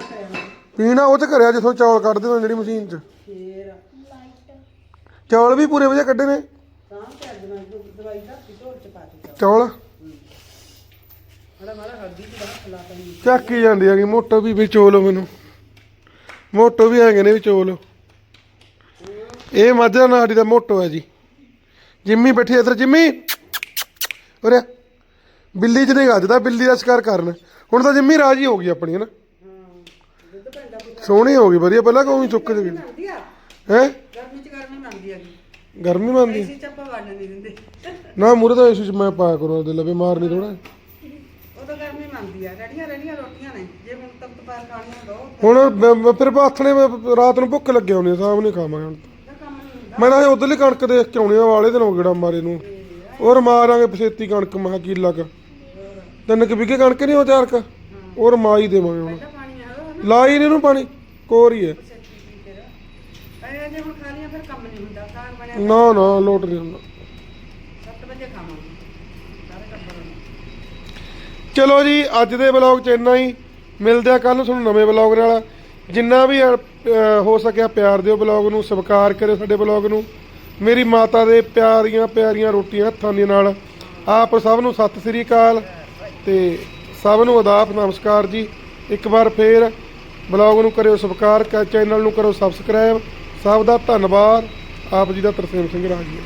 [SPEAKER 2] ਪੀਣਾ
[SPEAKER 3] ਉਹ ਚ ਕਰਿਆ ਜਿੱਥੋਂ ਚੌਲ ਕੱਢਦੇ ਨੇ ਜਿਹੜੀ ਮਸ਼ੀਨ ਚ।
[SPEAKER 2] ਫੇਰ।
[SPEAKER 3] ਚੌਲ ਵੀ ਪੂਰੇ ਵਧੀਆ ਕੱਢੇ ਨੇ।
[SPEAKER 2] ਤਾਂ ਤੇ ਅੱਜ ਮੈਂ ਦੁ- ਦਵਾਈ ਦਾ ਢੋਲ ਚ ਪਾ ਕੇ
[SPEAKER 3] ਚੌਲ?
[SPEAKER 2] ਬੜਾ ਮਾੜਾ ਹੱਡੀ ਚ ਬਾਹਰ ਖਲਾ ਪੈਂਦੀ।
[SPEAKER 3] ਚੱਕੀ ਜਾਂਦੀ ਹੈਗੀ ਮੋਟੋ ਵੀ ਵਿਚੋਲੋ ਮੈਨੂੰ। ਮੋਟੋ ਵੀ ਹੈਗੇ ਨੇ ਵਿਚੋਲੋ ਇਹ ਮਾਝਾ ਨਾੜੀ ਦਾ ਮੋਟੋ ਹੈ ਜੀ। ਜਿੰਮੀ ਬੈਠੀ ਇਧਰ ਜਿੰਮੀ। ਉਰੇ। ਆ। ਬਿੱਲੀ ਚ ਨਹੀਂ ਗੱਜਦਾ ਬਿੱਲੀ ਦਾ ਸ਼ਿਕਾਰ ਕਰਨ। ਹੁਣ ਤਾਂ ਜਿੰਮੀ ਰਾਜੀ ਹੋ ਗਈ ਆਪਣੀ ਹੈ ਨਾ
[SPEAKER 2] ਦੁੱਧ ਪੈਂਦਾ ਪੁੱਤ
[SPEAKER 3] ਸੋਹਣੀ ਹੋ ਗਈ ਵਧੀਆ। ਪਹਿਲਾਂ ਕੋਈ ਚੁੱਕ ਜਗੀ
[SPEAKER 2] ਆ?
[SPEAKER 3] ਹੈ?
[SPEAKER 2] ਗਰਮੀ ਚ ਗਰਮੀ ਮੰਗਦੀ ਹੈਗੀ।
[SPEAKER 3] ਗਰਮੀ ਮੰਦੀ
[SPEAKER 2] ਐਸੀ ਚੱਪਾ ਵੜਨ ਨਹੀਂ ਦਿੰਦੇ।
[SPEAKER 3] ਨਾ ਮੂਰੇ ਤਾਂ ਇਸ ਚ ਮੈਂ ਪਾਇਆ ਕਰੂੰ ਉਹਦੇ ਲਵੇ ਮਾਰਨੀ ਥੋੜਾ
[SPEAKER 2] ਉਹ ਤਾਂ ਗਰਮੀ ਮੰਗਦੀ ਆ ਰੜੀਆਂ ਰੜੀਆਂ ਰੋਟੀਆਂ ਨੇ। ਜੇ ਹੁਣ ਪਾਰ ਖਾਣੀਆਂ ਦੋ
[SPEAKER 3] ਫਿਰ ਬਾਥਣੇ ਰਾਤ ਨੂੰ ਭੁੱਖ ਲੱਗੇ ਹੋਣੀ ਸਾਹਮ ਨਹੀਂ ਖਾਵਾਂਗੇ ਹੁਣ।
[SPEAKER 2] ਤਾਂ ਕੰਮ ਨਹੀਂ ਹੁੰਦਾ।
[SPEAKER 3] ਮੈਂ ਨਾ ਉਧਰਲੀ ਕਣਕ ਦੇਖ ਕੇ ਆਉਣੀ ਆ ਵਾਲੇ ਦਿਨ ਹੋ ਗੇੜਾ ਮਾਰੇ ਨੂੰ। ਔਰ ਮਾਰਾਂਗੇ ਪਛੇਤੀ ਕਣਕ ਮਹਾ ਕੀ ਲੱਗ। ਤਿੰਨ ਕਿ ਵਿਗੇ ਕਣਕ ਨਹੀਂ ਹੋ ਚਾਰ ਕ? ਔਰ ਮਾਈ ਦੇਵਾਂਗੇ ਹੁਣ।
[SPEAKER 2] ਤਾਂ ਪਾਣੀ ਆ ਉਹ
[SPEAKER 3] ਲਾਈ ਨੀ ਇਹਨੂੰ ਪਾਣੀ ਕੋਰੀ ਹੈ
[SPEAKER 2] ਫਿਰ ਐ ਜੇ ਹੁਣ ਖਾ ਲੀਆਂ ਫਿਰ ਕੰਮ ਨਹੀਂ ਹੁੰਦਾ ਸਾਗ ਬਣਿਆ
[SPEAKER 3] ਨਾ ਨਾ ਲੋਟ ਨਹੀਂ ਹੁੰਦਾ।
[SPEAKER 2] 7 ਵਜੇ ਖਾਵਾਂਗੇ ਸਾਰੇ ਟੱਬਰ ਨੂੰ
[SPEAKER 3] ਚਲੋ ਜੀ ਅੱਜ ਦੇ ਵਲੌਗ 'ਚ ਇੰਨਾ ਹੀ। ਮਿਲਦੇ ਆ ਕੱਲ ਨੂੰ ਤੁਹਾਨੂੰ ਨਵੇਂ ਵਲੌਗ ਨਾਲ। ਜਿੰਨਾ ਵੀ ਹੋ ਸਕਿਆ ਪਿਆਰ ਦਿਓ ਵਲੌਗ ਨੂੰ ਸਬਸਕ੍ਰਾਈਬ ਕਰਿਓ ਸਾਡੇ ਵਲੌਗ ਨੂੰ। ਮੇਰੀ ਮਾਤਾ ਦੇ ਪਿਆਰੀਆਂ ਪਿਆਰੀਆਂ ਰੋਟੀਆਂ ਹੱਥਾਂ ਦੇ ਨਾਲ। ਆਪ ਸਭ ਨੂੰ ਸਤਿ ਸ੍ਰੀ ਅਕਾਲ। ਤੇ ਸਭ ਨੂੰ ਆਦਾਬ ਨਮਸਕਾਰ ਜੀ। ਇੱਕ ਵਾਰ ਫੇਰ ਵਲੌਗ ਨੂੰ ਕਰਿਓ ਸਬਸਕ੍ਰਾਈਬ ਚੈਨਲ ਨੂੰ ਕਰੋ ਸਬਸਕ੍ਰਾਈਬ। ਸਭ ਦਾ ਧੰਨਵਾਦ। ਆਪ ਜੀ ਦਾ ਤਰਸੇਮ ਸਿੰਘ ਰਾਜੀ।